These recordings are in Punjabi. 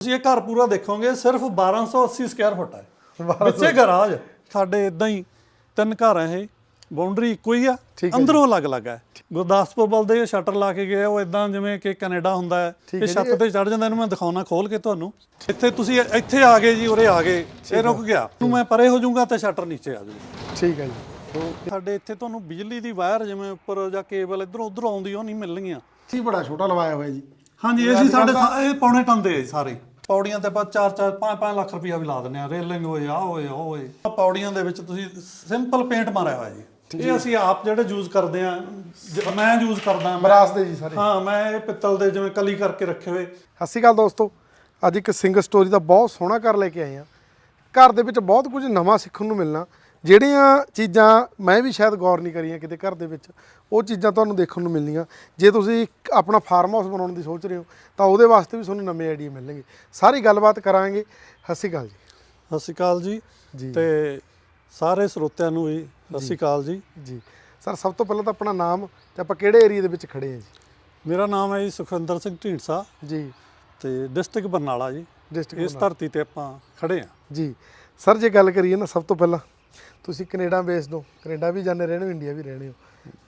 ਤੁਸੀਂ ਇਹ ਘਰ ਪੂਰਾ ਦੇਖੋਗੇ ਸਿਰਫ 1280 ਸਕੁਅਰ ਫੁੱਟ ਹੈ। ਵਿੱਚੇ ਗਰਾਜ ਸਾਡੇ ਇਦਾਂ ਹੀ ਤਿੰਨ ਘਰ ਆ ਇਹ। ਬਾਉਂਡਰੀ ਇੱਕੋ ਹੀ ਆ ਅੰਦਰੋਂ ਅਲੱਗ-ਅਲੱਗ ਹੈ। ਗੁਰਦਾਸਪੁਰ ਵੱਲ ਦੇ ਸ਼ਟਰ ਲਾ ਕੇ ਗਏ ਉਹ ਇਦਾਂ ਜਿਵੇਂ ਕਿ ਕੈਨੇਡਾ ਹੁੰਦਾ ਹੈ। ਇਹ ਛੱਤ। ਤੇ ਚੜ ਜਾਂਦਾ ਇਹਨੂੰ ਮੈਂ ਦਿਖਾਉਣਾ ਖੋਲ ਕੇ ਤੁਹਾਨੂੰ। ਇੱਥੇ ਤੁਸੀਂ ਇੱਥੇ ਆ ਗਏ ਜੀ ਉਰੇ ਆ ਗਏ ਇਹ ਰੁਕ ਗਿਆ। ਨੂੰ ਮੈਂ ਪਰੇ ਹੋ ਜਾਊਂਗਾ ਤੇ ਸ਼ਟਰ ਨੀਚੇ ਆ ਜਾਊਗਾ। ਠੀਕ ਹੈ ਜੀ। ਸਾਡੇ ਇੱਥੇ ਤੁਹਾਨੂੰ ਬਿਜਲੀ ਦੀ ਵਾਇਰ ਜਿਵੇਂ ਉੱਪਰ ਜਾਂ ਕੇਬਲ ਇਧਰੋਂ ਉਧਰ ਆਉਂਦੀ ਉਹ ਨਹੀਂ ਮਿਲਣਗੀਆਂ। ਸੀ ਬੜਾ ਛੋਟਾ ਲਵਾਇਆ ਹੋਇਆ ਜੀ। ਹਾਂਜੀ ਇਹ ਸੀ ਸਾਡੇ ਇਹ ਪੌਣੇ ਟਨ ਦੇ ਆ ਜੀ ਸਾਰੇ। ਪੌੜੀਆਂ ਤੇ ਆਪਾਂ 4 4 5 5 ਲੱਖ ਰੁਪਇਆ ਵੀ ਲਾ ਦਿੰਨੇ ਆ ਰੇਲਿੰਗ ਹੋਏ ਆ ਹੋਏ ਉਹ ਹੋਏ। ਆਹ ਪੌੜੀਆਂ ਦੇ ਵਿੱਚ ਤੁਸੀਂ ਸਿੰਪਲ ਪੇਂਟ ਮਾਰਿਆ ਹੋਇਆ ਜੀ। ਇਹ ਅਸੀਂ ਆਪ ਜਿਹੜੇ ਯੂਜ਼ ਕਰਦੇ ਆ ਜ- ਮੈਂ ਯੂਜ਼ ਕਰਦਾ ਮੈਂ- ਬਰਾਸ ਦੇ ਜੀ ਸਾਰੇ। ਹਾਂ ਮੈਂ ਇਹ ਪਿੱਤਲ ਦੇ ਜਿਵੇਂ ਕਲੀ ਕਰਕੇ ਰੱਖੇ ਹੋਏ। ਸਤਿ ਸ਼੍ਰੀ ਅਕਾਲ ਦੋਸਤੋ। ਅੱਜ ਇੱਕ ਸਿੰਗਲ ਸਟੋਰੀ ਦਾ ਬਹੁਤ ਸੋਹਣਾ ਘਰ ਲੈ ਕੇ ਆਏ ਆ ਘਰ ਦੇ ਵਿੱਚ ਬਹੁਤ ਕੁਝ ਨਵਾਂ ਸਿੱਖਣ ਨੂੰ ਮਿਲਣਾ। ਜਿਹੜੀਆਂ ਚੀਜ਼ਾਂ ਮੈਂ ਵੀ ਸ਼ਾਇਦ ਗੌਰ ਨਹੀਂ ਕਰੀਆਂ ਕਿਤੇ ਘਰ ਦੇ ਵਿੱਚ ਉਹ ਚੀਜ਼ਾਂ ਤੁਹਾਨੂੰ ਦੇਖਣ ਨੂੰ ਮਿਲਣੀਆਂ। ਜੇ ਤੁਸੀਂ ਆਪਣਾ ਫਾਰਮ ਹਾਊਸ ਬਣਾਉਣ ਦੀ ਸੋਚ ਰਹੇ ਹੋ ਤਾਂ ਉਹਦੇ ਵਾਸਤੇ ਵੀ ਤੁਹਾਨੂੰ ਨਵੇਂ ਆਈਡੀਆ ਮਿਲਣਗੇ। ਸਾਰੀ ਗੱਲਬਾਤ ਕਰਾਂਗੇ। ਸਤਿ ਸ਼੍ਰੀ ਅਕਾਲ ਜੀ। ਸਤਿ ਸ਼੍ਰੀ ਅਕਾਲ ਜੀ। ਜੀ। ਤੇ ਸਾਰੇ ਸਰੋਤਿਆਂ ਨੂੰ ਵੀ ਸਤਿ ਸ਼੍ਰੀ ਅਕਾਲ ਜੀ। ਜੀ। ਸਰ ਸਭ ਤੋਂ ਪਹਿਲਾਂ ਤਾਂ ਆਪਣਾ ਨਾਮ ਤੇ ਆਪਾਂ ਕਿਹੜੇ ਏਰੀਆ ਦੇ ਵਿੱਚ ਖੜੇ ਆ ਜੀ? ਮੇਰਾ ਨਾਮ ਹੈ ਜੀ ਸੁਖਵਿੰਦਰ ਸਿੰਘ ਢੀਂਡਸਾ। ਜੀ। ਤੇ ਡਿਸਟ੍ਰਿਕਟ ਬਰਨਾਲਾ ਜੀ। ਡਿਸਟ੍ਰਿਕਟ ਇਸ ਧਰਤੀ ਤੇ ਆਪਾਂ ਖੜੇ ਆ ਜੀ। ਸਰ ਜੇ ਗੱਲ ਕਰੀਏ ਨਾ ਸਭ ਤੋਂ ਪਹਿਲਾਂ ਤੁਸੀਂ ਕੈਨੇਡਾ ਬੇਸਡ ਹੋ ਕੈਨੇਡਾ ਵੀ ਜਾਂਦੇ ਰਹਿਣੇ ਹੋ ਇੰਡੀਆ ਵੀ ਰਹਿਣੇ ਹੋ।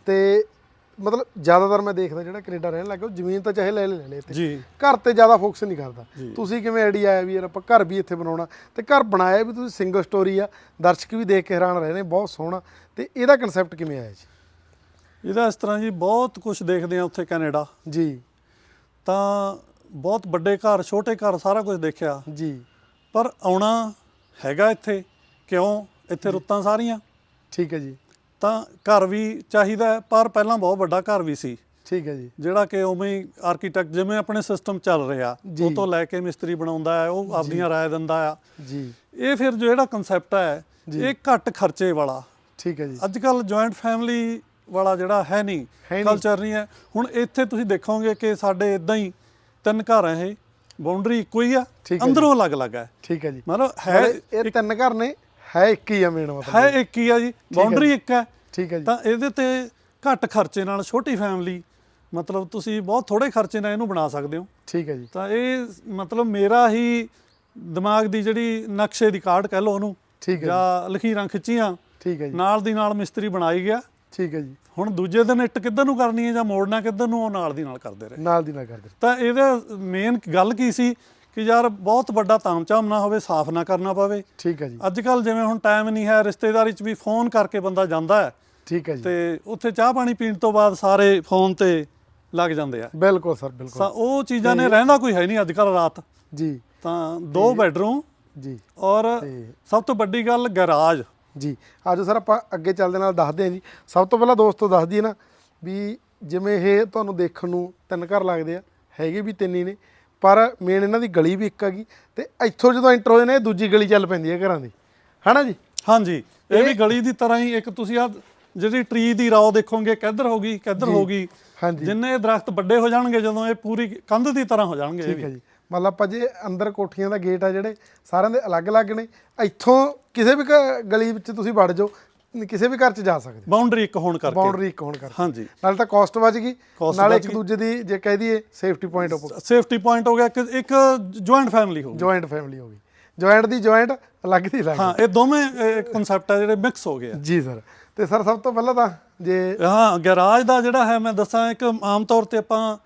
ਤੇ ਮਤਲਬ ਜ਼ਿਆਦਾਤਰ ਮੈਂ ਦੇਖਦਾ ਜਿਹੜਾ ਕੈਨੇਡਾ ਰਹਿਣ ਲੱਗਾ ਉਹ ਜ਼ਮੀਨ ਤਾਂ ਚਾਹੇ ਲੈ ਲੈ ਲੈ ਇੱਥੇ। ਘਰ ਤੇ ਜ਼ਿਆਦਾ ਫੋਕਸ ਨਹੀਂ ਕਰਦਾ। ਤੁਸੀਂ ਕਿਵੇਂ ਆਈਡੀਆ ਆਇਆ ਵੀ ਯਾਰ ਆਪਾਂ ਘਰ ਵੀ ਇੱਥੇ ਬਣਾਉਣਾ? ਤੇ ਘਰ ਬਣਾਇਆ ਵੀ ਤੁਸੀਂ ਸਿੰਗਲ ਸਟੋਰੀ ਆ ਦਰਸ਼ਕ ਵੀ ਦੇਖ ਕੇ ਹੈਰਾਨ ਰਹੇ ਨੇ ਬਹੁਤ ਸੋਹਣਾ। ਤੇ ਇਹਦਾ ਕਨਸੈਪਟ ਕਿਵੇਂ ਆਇਆ ਜੀ? ਇਹਦਾ ਇਸ ਤਰ੍ਹਾਂ ਜੀ ਬਹੁਤ ਕੁਝ ਦੇਖਦੇ ਆ ਉੱਥੇ ਕੈਨੇਡਾ। ਜੀ। ਤਾਂ ਬਹੁਤ ਵੱਡੇ ਘਰ ਛੋਟੇ ਘਰ ਸਾਰਾ ਕੁਝ ਦੇਖਿਆ। ਜੀ। ਪਰ ਆਉਣਾ ਹੈਗਾ ਇੱਥੇ ਕਿਉਂ? ਇੱਥੇ ਰੁੱਤਾਂ ਸਾਰੀਆਂ। ਠੀਕ ਹੈ ਜੀ। ਤਾਂ ਘਰ ਵੀ ਚਾਹੀਦਾ ਹੈ, ਪਰ ਪਹਿਲਾਂ ਬਹੁਤ ਵੱਡਾ ਘਰ ਵੀ ਸੀ। ਠੀਕ ਹੈ ਜੀ। ਜਿਹੜਾ ਕਿ ਉਵੇਂ ਹੀ ਆਰਕੀਟੈਕਟ ਜਿਵੇਂ ਆਪਣੇ ਸਿਸਟਮ ਚੱਲ ਰਿਹਾ ਜੀ। ਉਹ ਤੋਂ ਲੈ ਕੇ ਮਿਸਤਰੀ ਬਣਾਉਂਦਾ ਹੈ ਉਹ ਆਪਦੀਆਂ ਰਾਏ ਦਿੰਦਾ ਆ। ਜੀ। ਇਹ ਫਿਰ ਜਿਹੜਾ ਕਨਸੈਪਟ ਹੈ ਇਹ ਘੱਟ ਖਰਚੇ ਵਾਲਾ। ਠੀਕ ਹੈ ਜੀ। ਅੱਜ ਕੱਲ ਜੁਆਇੰਟ ਫੈਮਿਲੀ ਵਾਲਾ ਜਿਹੜਾ ਹੈ ਨਹੀਂ ਹੈ ਨਹੀਂ। ਕਲਚਰ ਨਹੀਂ ਹੈ। ਹੁਣ ਇੱਥੇ ਤੁਸੀਂ ਦੇਖੋਗੇ ਕਿ ਸਾਡੇ ਇਦਾਂ ਹੀ ਤਿੰਨ ਘਰ ਆ ਇਹ ਬਾਉਂਡਰੀ ਇੱਕੋ ਹੀ ਆ ਠੀਕ ਹੈ ਅੰਦਰੋਂ ਅਲੱਗ-ਅਲੱਗ ਹੈ। ਠੀਕ ਹੈ ਜੀ। ਮਤਲਬ ਹੈ ਮਤਲਬ ਇਹ ਤਿੰਨ ਘਰ ਨੇ ਹੈ ਇੱਕ ਹੀ ਆ ਮੇਨ ਮਤਲਬ। ਹੈ ਇੱਕ ਹੀ ਆ ਜੀ ਬਾਉਂਡਰੀ ਇੱਕ ਹੈ। ਠੀਕ ਹੈ ਜੀ। ਤਾਂ ਇਹਦੇ ਤੇ ਘੱਟ ਖਰਚੇ ਨਾਲ ਛੋਟੀ ਫੈਮਿਲੀ ਮਤਲਬ ਤੁਸੀਂ ਬਹੁਤ ਥੋੜੇ ਖਰਚੇ ਨਾਲ ਇਹਨੂੰ ਬਣਾ ਸਕਦੇ ਹੋ। ਠੀਕ ਹੈ ਜੀ। ਤਾਂ ਇਹ ਮਤਲਬ ਮੇਰਾ ਹੀ ਦਿਮਾਗ ਦੀ ਜਿਹੜੀ ਨਕਸ਼ੇ ਦੀ ਕਾਢ ਕਹਿ ਲਓ ਉਹਨੂੰ। ਠੀਕ ਹੈ ਜਾਂ। ਲਖੀਰਾਂ ਖਿੱਚੀਆਂ। ਠੀਕ ਹੈ ਜੀ। ਨਾਲ ਦੀ ਨਾਲ ਮਿਸਤਰੀ ਬਣਾਈ ਗਿਆ। ਠੀਕ ਹੈ ਜੀ। ਹੁਣ ਦੂਜੇ ਦਿਨ ਇੱਟ ਕਿੱਧਰ ਨੂੰ ਕਰਨੀ ਹੈ ਜਾਂ ਮੋੜਨਾ ਕਿੱਧਰ ਨੂੰ ਉਹ ਨਾਲ ਦੀ ਨਾਲ ਕਰਦੇ ਰਹੇ। ਨਾਲ ਦੀ ਨਾਲ ਕਰਦੇ ਤਾਂ ਇਹਦਾ ਮੇਨ ਗੱਲ ਕੀ ਸੀ? ਕਿ ਯਾਰ ਬਹੁਤ ਵੱਡਾ ਤਾਮਝਾਮ ਨਾ ਹੋਵੇ ਸਾਫ਼ ਨਾ ਕਰਨਾ ਪਵੇ। ਠੀਕ ਹੈ ਜੀ। ਅੱਜ ਕੱਲ ਜਿਵੇਂ ਹੁਣ ਟਾਈਮ ਨਹੀਂ ਹੈ ਰਿਸ਼ਤੇਦਾਰੀ 'ਚ ਵੀ ਫੋਨ ਕਰਕੇ ਬੰਦਾ ਜਾਂਦਾ ਹੈ। ਠੀਕ ਹੈ ਜੀ। ਤੇ ਉੱਥੇ ਚਾਹ ਪਾਣੀ ਪੀਣ ਤੋਂ ਬਾਅਦ ਸਾਰੇ ਫੋਨ ਤੇ ਲੱਗ ਜਾਂਦੇ ਆ। ਬਿਲਕੁਲ ਸਰ ਬਿਲਕੁਲ। ਤਾਂ ਉਹ ਚੀਜ਼ਾਂ ਨੇ ਰਹਿੰਦਾ ਕੋਈ ਹੈ ਨਹੀਂ ਅੱਜ ਕੱਲ ਰਾਤ। ਜੀ। ਤਾਂ ਦੋ ਬੈਡਰੂਮ ਜੀ। ਔਰ ਸਭ ਤੋਂ ਵੱਡੀ ਗੱਲ ਗੈਰਾਜ ਜੀ। ਆਜੋ ਸਰ ਆਪਾਂ ਅੱਗੇ ਚੱਲਦੇ ਨਾਲ ਦੱਸਦੇ ਹਾਂ ਜੀ। ਸਭ ਤੋਂ ਪਹਿਲਾਂ ਦੋਸਤੋ ਦੱਸ ਦਈਏ ਨਾ ਵੀ ਜਿਵੇਂ ਇਹ ਤੁਹਾਨੂੰ ਦੇਖਣ ਨੂੰ ਤਿੰਨ ਘਰ ਲੱਗਦੇ ਆ ਹੈਗੇ ਵੀ ਤਿੰਨ ਹੀ ਨੇ। ਪਰ ਮੇਨ ਇਹਨਾਂ ਦੀ ਗਲੀ ਵੀ ਇੱਕ ਹੈਗੀ ਤੇ ਇੱਥੋਂ ਜਦੋਂ ਐਂਟਰ ਹੋਏ ਨੇ ਇਹ ਦੂਜੀ ਗਲੀ ਚੱਲ ਪੈਂਦੀ ਹੈ ਘਰਾਂ ਦੀ। ਹਨਾ ਜੀ? ਹਾਂਜੀ ਇਹ ਵੀ ਗਲੀ ਦੀ ਤਰ੍ਹਾਂ ਹੀ ਇੱਕ ਤੁਸੀਂ ਆ ਜਿਹੜੀ ਟਰੀ ਦੀ ਰਾਓ ਦੇਖੋਗੇ ਕਿੱਧਰ ਹੋਗੀ ਕਿੱਧਰ ਹੋਗੀ ਹਾਂਜੀ। ਜਿੰਨੇ ਦਰਖਤ ਵੱਡੇ ਹੋ ਜਾਣਗੇ ਜਦੋਂ ਇਹ ਪੂਰੀ ਕੰਧ ਦੀ ਤਰ੍ਹਾਂ ਹੋ ਜਾਣਗੇ ਇਹ ਠੀਕ ਵੀ। ਹੈ ਜੀ। ਮਤਲਬ ਆਪਾਂ ਜੇ ਅੰਦਰ ਕੋਠੀਆਂ ਦਾ ਗੇਟ ਆ ਜਿਹੜੇ ਸਾਰਿਆਂ ਦੇ ਅਲੱਗ-ਅਲੱਗ ਨੇ ਇੱਥੋਂ ਕਿਸੇ ਵੀ ਗਲੀ ਵਿੱਚ ਤੁਸੀਂ ਵੜ ਜਾਓ ਕਿਸੇ ਵੀ ਘਰ 'ਚ ਜਾ ਸਕਦੇ। ਬਾਉਂਡਰੀ ਇੱਕ ਹੋਣ ਕਰਕੇ। ਬਾਉਂਡਰੀ ਇੱਕ ਹੋਣ ਕਰਕੇ। ਹਾਂਜੀ। ਨਾਲ ਤਾਂ ਕਾਸਟ ਵੱਜ ਗਈ। Cost ਨਾਲ ਇੱਕ ਦੂਜੇ ਦੀ ਜੇ ਕਹਿ ਦਈਏ safety point of safety point ਹੋ ਗਿਆ ਕਿ ਇੱਕ ਜੁਆਇੰਟ ਫੈਮਿਲੀ ਹੋ ਗਈ। ਜੁਆਇੰਟ ਫੈਮਿਲੀ ਹੋ ਗਈ। ਜੁਆਇੰਟ ਦੀ ਜੁਆਇੰਟ ਅਲੱਗ ਦੀ ਅਲੱਗ। ਹਾਂ ਇਹ ਦੋਵੇਂ ਕਨਸੈਪਟ ਆ ਜਿਹੜੇ ਮਿਕਸ ਹੋ ਗਏ ਆ। ਜੀ ਸਰ ਤੇ ਸਰ ਸਭ ਤੋਂ ਪਹਿਲਾਂ ਤਾਂ ਜੇ ਹਾਂ ਗੈਰਾਜ ਦਾ ਜਿਹੜਾ ਹੈ ਮੈਂ ਦੱਸਾਂ ਇੱਕ ਆਮ ਤੌਰ ਤੇ ਆਪਾਂ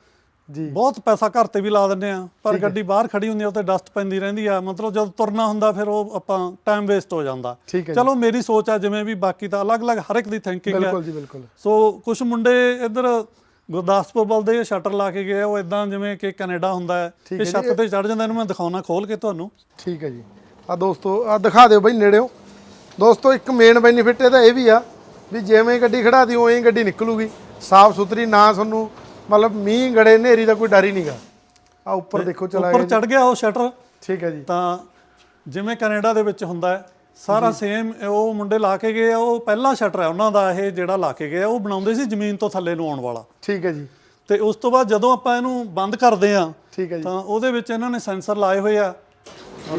ਜੀ। ਬਹੁਤ ਪੈਸਾ ਘਰ ਤੇ ਵੀ ਲਾ ਦਿੰਦੇ ਆ ਪਰ ਗੱਡੀ ਬਾਹਰ ਖੜੀ ਹੁੰਦੀ ਆ ਉੱਤੇ ਡਸਟ ਪੈਂਦੀ ਰਹਿੰਦੀ ਆ ਮਤਲਬ ਜਦੋਂ ਤੁਰਨਾ ਹੁੰਦਾ ਫਿਰ ਉਹ ਆਪਾਂ ਟਾਈਮ ਵੇਸਟ ਹੋ ਜਾਂਦਾ। ਚਲੋ ਮੇਰੀ ਸੋਚ ਆ ਜਿਵੇਂ ਵੀ ਬਾਕੀ ਤਾਂ ਅਲੱਗ-ਅਲੱਗ ਹਰ ਇੱਕ ਦੀ ਥਿੰਕਿੰਗ ਹੈ ਬਿਲਕੁਲ ਜੀ ਬਿਲਕੁਲ। ਸੋ ਕੁਝ ਮੁੰਡੇ ਇੱਧਰ ਗੁਰਦਾਸਪੁਰ ਵੱਲ ਦੇ ਸ਼ਟਰ ਲਾ ਕੇ ਗਏ ਉਹ ਇਦਾਂ ਜਿਵੇਂ ਕਿ ਕੈਨੇਡਾ ਹੁੰਦਾ ਹੈ ਇਹ ਛੱਤ ਤੇ ਚੜ ਜਾਂਦਾ ਇਹਨੂੰ ਮੈਂ ਦਿਖਾਉਣਾ ਖੋਲ ਕੇ ਤੁਹਾਨੂੰ। ਠੀਕ ਹੈ ਜੀ। ਆ ਦੋਸਤੋ ਆ ਦਿਖਾ ਦਿਓ ਬਈ ਨੇੜਿਓ। ਦੋਸਤੋ ਇੱਕ ਮੇਨ ਬੈਨੀਫਿਟ ਇਹਦਾ ਇਹ ਵੀ ਆ ਵੀ ਜਿਵੇਂ ਗੱਡੀ ਖੜਾ ਦੀ ਉਵੇਂ ਹੀ ਗੱਡੀ ਨਿਕਲੂਗੀ। ਸਾਫ਼ ਸੁਥਰੀ ਨਾ ਤੁਹਾਨੂੰ ਮਤਲਬ ਮੀਂਹ ਗੜੇ ਹਨੇਰੀ ਦਾ ਕੋਈ ਡਰ ਹੀ ਨਹੀਂਗਾ। ਆ ਉੱਪਰ ਦੇਖੋ ਚਲਾ ਉੱਪਰ ਚੜ ਗਿਆ ਉਹ ਸ਼ਟਰ। ਠੀਕ ਹੈ ਜੀ। ਤਾਂ ਜਿਵੇਂ ਕੈਨੇਡਾ ਦੇ ਵਿੱਚ ਹੁੰਦਾ ਹੈ ਸਾਰਾ ਸੇਮ ਉਹ ਮੁੰਡੇ ਲਾ ਕੇ ਗਏ ਆ ਉਹ ਪਹਿਲਾ ਸ਼ਟਰ ਹੈ ਉਹਨਾਂ ਦਾ ਇਹ ਜਿਹੜਾ ਲਾ ਕੇ ਗਏ ਆ ਉਹ ਬਣਾਉਂਦੇ ਸੀ ਜ਼ਮੀਨ ਤੋਂ ਥੱਲੇ ਨੂੰ ਆਉਣ ਵਾਲਾ। ਠੀਕ ਹੈ ਜੀ। ਤੇ ਉਸ ਤੋਂ ਬਾਅਦ ਜਦੋਂ ਆਪਾਂ ਇਹਨੂੰ ਬੰਦ ਕਰਦੇ ਆ ਠੀਕ ਹੈ ਜੀ। ਤਾਂ ਉਹਦੇ ਵਿੱਚ ਇਹਨਾਂ ਨੇ ਸੈਂਸਰ ਲਾਏ ਹੋਏ ਆ। ਔਰ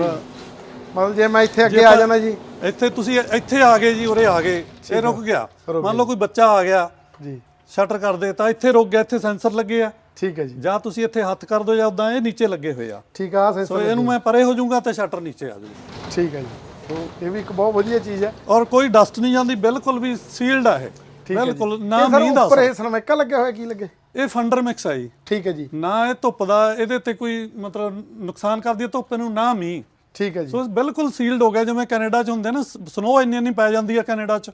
ਮਤਲਬ ਜੇ ਮੈਂ ਇੱਥੇ ਅੱਗੇ ਆ ਜਾਣਾ ਜੀ। ਇੱਥੇ ਤੁਸੀਂ ਇੱਥੇ ਆ ਗਏ ਜੀ ਉਰੇ ਆ ਗਏ ਇਹ ਰੁਕ ਗਿਆ। ਮੰਨ ਲਓ ਕੋਈ ਬੱਚਾ ਆ ਗਿਆ। ਜੀ। ਸ਼ਟਰ ਕਰਦੇ ਤਾਂ ਇੱਥੇ ਰੁਕ ਗਿਆ ਇੱਥੇ ਸੈਂਸਰ ਲੱਗੇ ਆ। ਠੀਕ ਹੈ ਜੀ। ਜਾਂ ਤੁਸੀਂ ਇੱਥੇ ਹੱਥ ਕਰ ਦਿਓ ਜਾਂ ਉਦਾਂ ਇਹ ਨੀਚੇ ਲੱਗੇ ਹੋਏ ਆ। ਠੀਕ ਆ ਸੋ ਸੈਂਸਰ ਇਹਨੂੰ ਮੈਂ ਪਰੇ ਹੋ ਜਾਊਂਗਾ ਤੇ ਸ਼ਟਰ ਨੀਚੇ ਆ ਜਾਊਗਾ। ਠੀਕ ਹੈ ਜੀ। ਸੋ ਇਹ ਵੀ ਇੱਕ ਬਹੁਤ ਵਧੀਆ ਚੀਜ਼ ਹੈ। ਔਰ ਕੋਈ ਡਸਟ ਨਹੀਂ ਜਾਂਦੀ ਬਿਲਕੁਲ ਵੀ ਸੀਲਡ ਆ ਇਹ। ਬਿਲਕੁਲ ਨਾ ਮੀਂਹ ਦਾ ਉੱਪਰ। ਇਹ ਸਨਮੈਕਾ ਲੱਗਿਆ ਹੋਇਆ ਕੀ ਲੱਗੇ? ਇਹ ਫੰਡਰ ਮਿਕਸ ਆ ਜੀ। ਠੀਕ ਹੈ ਜੀ। ਨਾ ਇਹ ਧੁੱਪ ਦਾ ਇਹਦੇ ਤੇ ਕੋਈ ਮਤਲਬ ਨੁਕਸਾਨ ਕਰਦੀ ਧੁੱਪ ਨੂੰ ਨਾ ਮੀਂਹ। ਠੀਕ ਹੈ ਜੀ। ਸੋ ਬਿਲਕੁਲ ਸੀਲਡ ਹੋ ਗਿਆ। ਜਿਵੇਂ ਕੈਨੇਡਾ ਚ ਹੁੰਦੇ ਨਾ ਸਨੋ ਇੰਨੀ ਇੰਨੀ ਪੈ ਜਾਂਦੀ ਆ ਕੈਨੇਡਾ ਚ।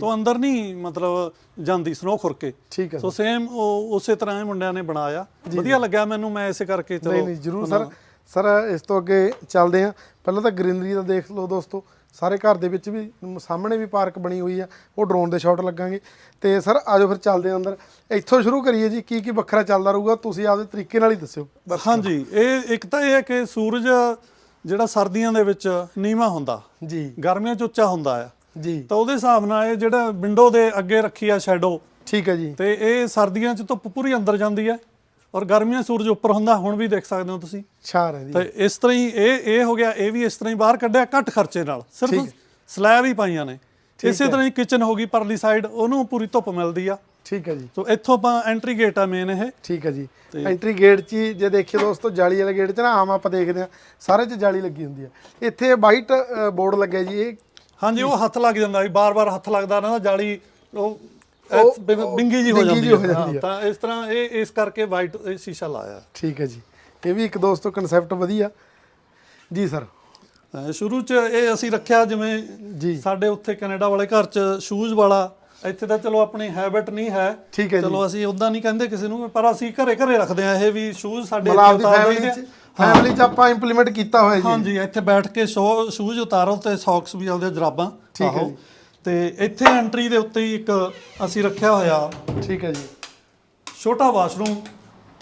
ਤੋਂ ਅੰਦਰ ਨਹੀਂ ਮਤਲਬ ਜਾਂਦੀ ਸਨੋ ਖੁਰ ਕੇ। ਠੀਕ ਹੈ ਸੋ ਸੇਮ ਉਸੇ ਤਰ੍ਹਾਂ ਇਹ ਮੁੰਡਿਆਂ ਨੇ ਬਣਾਇਆ। ਵਧੀਆ ਲੱਗਿਆ ਮੈਨੂੰ ਮੈਂ ਇਸੇ ਕਰਕੇ ਚਲੋ ਨਹੀਂ ਨਹੀਂ ਜਰੂਰ ਸਰ। ਸਰ ਇਸ ਤੋਂ ਅੱਗੇ ਚੱਲਦੇ ਹਾਂ। ਪਹਿਲਾਂ ਤਾਂ ਗ੍ਰੀਨਰੀ ਦਾ ਦੇਖ ਲਓ ਦੋਸਤੋ। ਸਾਰੇ ਘਰ ਦੇ ਵਿੱਚ ਵੀ ਸਾਹਮਣੇ ਵੀ ਪਾਰਕ ਬਣੀ ਹੋਈ ਆ। ਉਹ ਡਰੋਨ ਦੇ ਸ਼ਾਟ ਲੱਗਾਂਗੇ। ਤੇ ਸਰ ਆਜੋ ਫਿਰ ਚੱਲਦੇ ਹਾਂ ਅੰਦਰ। ਇੱਥੋਂ ਸ਼ੁਰੂ ਕਰੀਏ ਜੀ ਕੀ ਕੀ ਵੱਖਰਾ ਚੱਲਦਾ ਰਹੂਗਾ। ਤੁਸੀਂ ਆਪਦੇ ਤਰੀਕੇ ਨਾਲ ਹੀ ਦੱਸਿਓ। ਹਾਂਜੀ ਇਹ ਇੱਕ ਤਾਂ ਇਹ ਹੈ ਕਿ ਸੂਰਜ ਜਿਹੜਾ ਸਰਦੀਆਂ ਦੇ ਵਿੱਚ ਨੀਵਾ ਹੁੰਦਾ ਜੀ। ਗਰਮੀਆਂ ਚ ਉੱਚਾ ਹੁੰਦਾ ਆ। ਜੀ। ਤਾਂ ਉਹਦੇ ਹਿਸਾਬ ਨਾਲ ਇਹ ਜਿਹੜਾ ਵਿੰਡੋ ਦੇ ਅੱਗੇ ਰੱਖੀ ਆ ਸ਼ੈਡੋ ਠੀਕ ਹੈ ਜੀ। ਤੇ ਇਹ ਸਰਦੀਆਂ ਚ ਧੁੱਪ ਪੂਰੀ ਅੰਦਰ ਜਾਂਦੀ ਹੈ ਔਰ ਗਰਮੀਆਂ ਸੂਰਜ ਉੱਪਰ ਹੁੰਦਾ ਹੁਣ ਵੀ ਦੇਖ ਸਕਦੇ ਹੋ ਤੁਸੀਂ। ਛਾਰ ਹੈ ਜੀ। ਤੇ ਇਸ ਤਰ੍ਹਾਂ ਹੀ ਇਹ ਇਹ ਹੋ ਗਿਆ ਇਹ ਵੀ ਇਸ ਤਰ੍ਹਾਂ ਹੀ ਬਾਹਰ ਕੱਢਿਆ ਘੱਟ ਖਰਚੇ ਨਾਲ। ਸਿਰਫ ਸਲੈਬ ਹੀ ਪਾਈਆਂ ਨੇ। ਇਸੇ ਤਰ੍ਹਾਂ ਹੀ ਕਿਚਨ ਹੋ ਗਈ ਪਰਲੀ ਸਾਈਡ ਉਹਨੂੰ ਪੂਰੀ ਧੁੱਪ ਮਿਲਦੀ ਆ। ਠੀਕ ਹੈ ਜੀ। ਸੋ ਇੱਥੋਂ ਆਪਾਂ ਐਂਟਰੀ ਗੇਟ ਆ ਮੇਨ ਇਹ। ਠੀਕ ਹੈ ਜੀ। ਐਂਟਰੀ ਗੇਟ 'ਚ ਹੀ ਜੇ ਦੇਖੀਏ ਦੋਸਤੋ ਜਾਲੀ ਵਾਲੇ ਗੇਟ 'ਚ ਨਾ ਆਮ ਆਪਾਂ ਦੇਖਦੇ ਆ ਸਾਰੇ 'ਚ ਜਾਲੀ ਲੱਗੀ ਹੁੰਦੀ ਹੈ। ਇੱਥੇ ਵਾਈਟ ਬੋਰਡ ਲੱਗਿਆ ਜੀ ਇਹ। ਹਾਂਜੀ ਉਹ ਹੱਥ ਲੱਗ ਜਾਂਦਾ ਵੀ ਬਾਰ-ਬਾਰ ਹੱਥ ਲੱਗਦਾ ਨਾ ਜਾਲੀ ਉਹ ਬਿੰਗੀ ਜੀ ਹੋ ਜਾਂਦੀ ਹੋ। ਤਾਂ ਇਸ ਤਰ੍ਹਾਂ ਇਹ ਇਸ ਕਰਕੇ ਵਾਈਟ ਸ਼ੀਸ਼ਾ ਲਾਇਆ। ਠੀਕ ਹੈ ਜੀ। ਇਹ ਵੀ ਇੱਕ ਦੋਸਤੋ ਕਨਸੈਪਟ ਵਧੀਆ। ਜੀ ਸਰ ਸ਼ੁਰੂ ਚ ਇਹ ਅਸੀਂ ਰੱਖਿਆ ਜਿਵੇਂ ਜੀ। ਸਾਡੇ ਉੱਥੇ ਕੈਨੇਡਾ ਵਾਲੇ ਘਰ ਚ ਸ਼ੂਜ਼ ਵਾਲਾ ਇੱਥੇ ਤਾਂ ਚਲੋ ਆਪਣੀ ਹੈਬਿਟ ਨਹੀਂ ਹੈ। ਠੀਕ ਹੈ ਜੀ। ਚਲੋ ਅਸੀਂ ਉਦਾਂ ਨਹੀਂ ਕਹਿੰਦੇ ਕਿਸੇ ਨੂੰ ਪਰ ਅਸੀਂ ਘਰੇ ਘਰੇ ਰੱਖਦੇ ਆ ਇਹ ਵੀ ਸ਼ੂਜ਼ ਸਾਡੇ ਮਤਲਬ ਆਪਦੀ ਉਤਾਰ ਫੈਮਿਲੀ 'ਚ। ਫੈਮਿਲੀ 'ਚ ਆਪਾਂ ਇੰਪਲੀਮੈਂਟ ਕੀਤਾ ਹੋਇਆ ਜੀ। ਹਾਂਜੀ ਇੱਥੇ ਬੈਠ ਕੇ ਸ਼ੂਜ਼ ਉਤਾਰੋ ਤੇ ਸੌਕਸ ਵੀ ਆਉਂਦੇ ਜਰਾਬਾਂ ਠੀਕ ਹੈ। ਤੇ ਇੱਥੇ ਐਂਟਰੀ ਦੇ ਉੱਤੇ ਹੀ ਇੱਕ ਅਸੀਂ ਰੱਖਿਆ ਹੋਇਆ। ਠੀਕ ਹੈ ਜੀ। ਛੋਟਾ ਵਾਸ਼ਰੂਮ